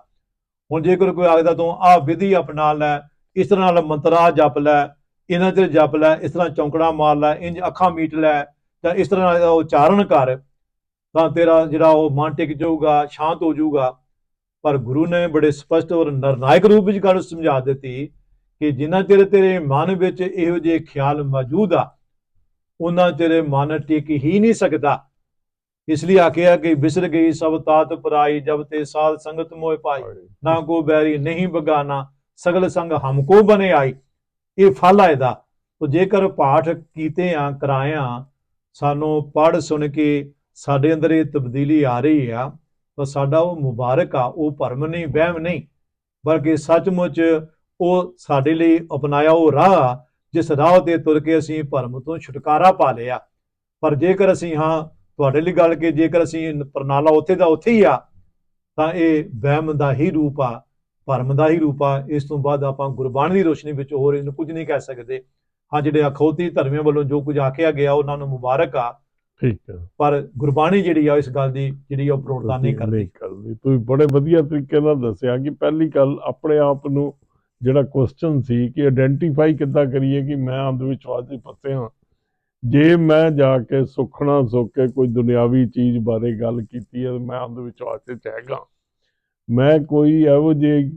ਹੁਣ ਜੇਕਰ ਕੋਈ ਆਖਦਾ ਤੂੰ ਆਹ ਵਿਧੀ ਅਪਣਾ ਲੈ, ਇਸ ਤਰ੍ਹਾਂ ਨਾਲ ਮੰਤਰਾ ਜਪ ਲੈ, ਇਹਨਾਂ ਚਿਰ ਜਪ ਲੈ, ਇਸ ਤਰ੍ਹਾਂ ਚੌਂਕੜਾ ਮਾਰ ਲੈ, ਇੰਜ ਅੱਖਾਂ ਮੀਟ ਲੈ ਤਾਂ ਇਸ ਤਰ੍ਹਾਂ ਨਾਲ ਉਚਾਰਨ ਕਰ ਤਾਂ ਤੇਰਾ ਜਿਹੜਾ ਉਹ ਮਨ ਟਿਕ ਜਾਊਗਾ ਸ਼ਾਂਤ ਹੋ ਜਾਊਗਾ। ਪਰ ਗੁਰੂ ਨੇ ਬੜੇ ਸਪਸ਼ਟ ਔਰ ਨਿਰਣਾਇਕ ਰੂਪ ਵਿੱਚ ਗੱਲ ਸਮਝਾ ਦਿੱਤੀ ਕਿ ਜਿੰਨਾ ਚਿਰ ਤੇਰੇ ਮਨ ਵਿੱਚ ਇਹੋ ਜਿਹੇ ਖਿਆਲ ਮੌਜੂਦ ਆ ਉਹਨਾਂ ਤੇਰੇ ਮਨ ਟਿਕ ਹੀ ਨਹੀਂ ਸਕਦਾ। ਇਸ ਲਈ ਆਖਿਆ ਕਿ ਵਿਸਰ ਗਈ ਸਭ ਤਾਤ ਪਰਾਈ ਜਬ ਤੇ ਸਾਧ ਸੰਗਤ ਮੋਹ ਪਾਈ। ਨਾ ਕੋ ਬੈਰੀ ਨਹੀਂ ਬਗਾਨਾ ਸਗਲ ਸੰਗ ਹਮਕੋ ਬਨੇ ਆਈ। ਇਹ ਫਲ ਆ ਇਹਦਾ। ਤੋ ਜੇਕਰ ਪਾਠ ਕੀਤੇ ਆ ਕਰਾਇਆ ਸਾਨੂੰ ਪੜ ਸੁਣ ਕੇ ਸਾਡੇ ਅੰਦਰ ਇਹ ਤਬਦੀਲੀ ਆ ਰਹੀ ਆ, ਤਾਂ ਸਾਡਾ ਉਹ ਮੁਬਾਰਕ ਆ, ਉਹ ਭਰਮ ਨਹੀਂ, ਵਹਿਮ ਨਹੀਂ, ਬਲਕਿ ਸੱਚਮੁੱਚ ਉਹ ਸਾਡੇ ਲਈ ਅਪਣਾਇਆ ਉਹ ਰਾਹ ਜਿਸ ਰਾਹ ਤੇ ਤੁਰ ਕੇ ਅਸੀਂ ਭਰਮ ਤੋਂ ਛੁਟਕਾਰਾ ਪਾ ਲਿਆ। ਪਰ ਜੇਕਰ ਅਸੀਂ, ਹਾਂ, ਤੁਹਾਡੇ ਲਈ ਗੱਲ ਕਿ ਜੇਕਰ ਅਸੀਂ ਪ੍ਰਣਾਲਾ ਉੱਥੇ ਦਾ ਉੱਥੇ ਹੀ ਆ, ਤਾਂ ਇਹ ਵਹਿਮ ਦਾ ਹੀ ਰੂਪ ਆ, ਭਰਮ ਦਾ ਹੀ ਰੂਪ ਆ। ਇਸ ਤੋਂ ਬਾਅਦ ਆਪਾਂ ਗੁਰਬਾਣੀ ਦੀ ਰੋਸ਼ਨੀ ਵਿੱਚ ਹੋਰ ਇਹਨੂੰ ਕੁਝ ਨਹੀਂ ਕਹਿ ਸਕਦੇ। ਹਾਂ, ਜਿਹੜੇ ਅਖੌਤੀ ਧਰਮੀਆਂ ਵੱਲੋਂ ਜੋ ਕੁਝ ਆਖਿਆ ਗਿਆ, ਉਹਨਾਂ ਨੂੰ ਮੁਬਾਰਕ ਆ। ਠੀਕ ਹੈ ਪਰ ਗੁਰਬਾਣੀ ਜਿਹੜੀ ਆ ਇਸ ਗੱਲ ਦੀ ਜਿਹੜੀ ਉਹ ਪ੍ਰੋੜਤਾ ਨਹੀਂ ਕਰਦੀ। ਕਰਦੀ ਤੁਸੀਂ ਬੜੇ ਵਧੀਆ ਤਰੀਕੇ ਨਾਲ ਦੱਸਿਆ ਕਿ ਪਹਿਲੀ ਗੱਲ ਆਪਣੇ ਆਪ ਨੂੰ ਜਿਹੜਾ ਕੁਐਸਚਨ ਸੀ ਕਿ ਆਇਡੈਂਟੀਫਾਈ ਕਿੱਦਾਂ ਕਰੀਏ ਕਿ ਮੈਂ ਅੰਧ ਵਿਸ਼ਵਾਸ 'ਚ ਫਸੇ ਹਾਂ। ਜੇ ਮੈਂ ਜਾ ਕੇ ਸੁਖਣਾ ਸੁੱਖ ਕੇ ਕੋਈ ਦੁਨਿਆਵੀ ਚੀਜ਼ ਬਾਰੇ ਗੱਲ ਕੀਤੀ ਹੈ ਮੈਂ ਅੰਧ ਵਿਸ਼ਵਾਸ 'ਚ ਹੈਗਾ ਮੈਂ ਕੋਈ ਇਹੋ ਜਿਹੇ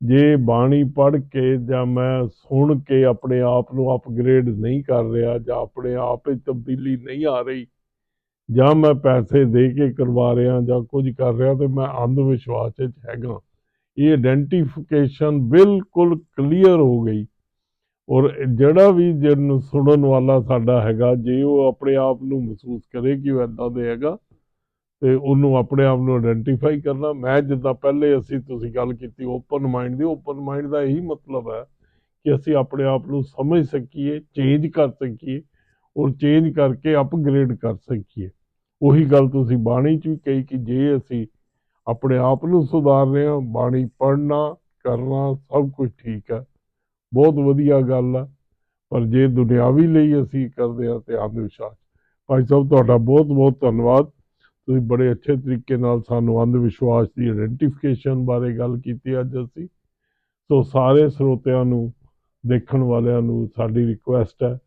ਜੇ ਬਾਣੀ ਪੜ੍ਹ ਕੇ ਜਾਂ ਮੈਂ ਸੁਣ ਕੇ ਆਪਣੇ ਆਪ ਨੂੰ ਅਪਗ੍ਰੇਡ ਨਹੀਂ ਕਰ ਰਿਹਾ ਜਾਂ ਆਪਣੇ ਆਪ ਵਿੱਚ ਤਬਦੀਲੀ ਨਹੀਂ ਆ ਰਹੀ ਜਾਂ ਮੈਂ ਪੈਸੇ ਦੇ ਕੇ ਕਰਵਾ ਰਿਹਾ ਜਾਂ ਕੁਝ ਕਰ ਰਿਹਾ ਤੇ ਮੈਂ ਅੰਧ ਵਿਸ਼ਵਾਸ ਵਿੱਚ ਹੈਗਾ। ਇਹ ਆਇਡੈਂਟੀਫਿਕੇਸ਼ਨ ਬਿਲਕੁਲ ਕਲੀਅਰ ਹੋ ਗਈ। ਔਰ ਜਿਹੜਾ ਵੀ ਜਿਹਨੂੰ ਸੁਣਨ ਵਾਲਾ ਸਾਡਾ ਹੈਗਾ, ਜੇ ਉਹ ਆਪਣੇ ਆਪ ਨੂੰ ਮਹਿਸੂਸ ਕਰੇ ਕਿ ਉਹ ਇਦਾਂ ਦੇ ਹੈਗਾ, ਤੇ ਉਹਨੂੰ ਆਪਣੇ ਆਪ ਨੂੰ ਆਇਡੈਂਟੀਫਾਈ ਕਰਨਾ। ਮੈਂ ਜਿੱਦਾਂ ਪਹਿਲੇ ਅਸੀਂ ਤੁਸੀਂ ਗੱਲ ਕੀਤੀ ਓਪਨ ਮਾਈਂਡ ਦੀ। ਓਪਨ ਮਾਈਂਡ ਦਾ ਇਹੀ ਮਤਲਬ ਹੈ ਕਿ ਅਸੀਂ ਆਪਣੇ ਆਪ ਨੂੰ ਸਮਝ ਸਕੀਏ ਚੇਂਜ ਕਰ ਸਕੀਏ, ਔਰ ਚੇਂਜ ਕਰਕੇ ਅਪਗ੍ਰੇਡ ਕਰ ਸਕੀਏ। ਉਹੀ ਗੱਲ ਤੁਸੀਂ ਬਾਣੀ 'ਚ ਵੀ ਕਹੀ ਕਿ ਜੇ ਅਸੀਂ ਆਪਣੇ ਆਪ ਨੂੰ ਸੁਧਾਰ ਰਹੇ ਹਾਂ ਬਾਣੀ ਪੜ੍ਹਨਾ, ਕਰਨਾ ਸਭ ਕੁਝ ਠੀਕ ਹੈ ਬਹੁਤ ਵਧੀਆ ਗੱਲ ਆ। ਪਰ ਜੇ ਦੁਨਿਆਵੀ ਲਈ ਅਸੀਂ ਕਰਦੇ ਹਾਂ ਤੇ ਅੰਧ ਵਿਸ਼ਵਾਸ। ਭਾਈ ਸਾਹਿਬ, ਤੁਹਾਡਾ ਬਹੁਤ ਬਹੁਤ ਧੰਨਵਾਦ। ਤੁਸੀਂ ਬੜੇ ਅੱਛੇ ਤਰੀਕੇ ਨਾਲ ਸਾਨੂੰ ਅੰਧ ਵਿਸ਼ਵਾਸ ਦੀ ਆਇਡੈਂਟੀਫਿਕੇਸ਼ਨ ਬਾਰੇ ਗੱਲ ਕੀਤੀ ਅੱਜ ਅਸੀਂ। ਸੋ ਸਾਰੇ ਸਰੋਤਿਆਂ ਨੂੰ, ਦੇਖਣ ਵਾਲਿਆਂ ਨੂੰ ਸਾਡੀ ਰਿਕੁਐਸਟ ਹੈ।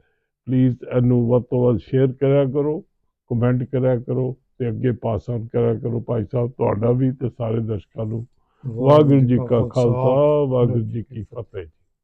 ਪਲੀਜ਼ ਇਹਨੂੰ ਵੱਧ ਤੋਂ ਵੱਧ ਸ਼ੇਅਰ ਕਰਿਆ ਕਰੋ। ਕਮੈਂਟ ਕਰਿਆ ਕਰੋ ਤੇ ਅੱਗੇ ਪਾਸ ਆਨ ਕਰਿਆ ਕਰੋ। ਭਾਈ ਸਾਹਿਬ ਤੁਹਾਡਾ ਵੀ ਤੇ ਸਾਰੇ ਦਰਸ਼ਕਾਂ ਨੂੰ ਵਾਹਿਗੁਰੂ ਜੀ ਕਾ ਖਾਲਸਾ ਵਾਹਿਗੁਰੂ ਜੀ ਕੀ ਫਤਿਹ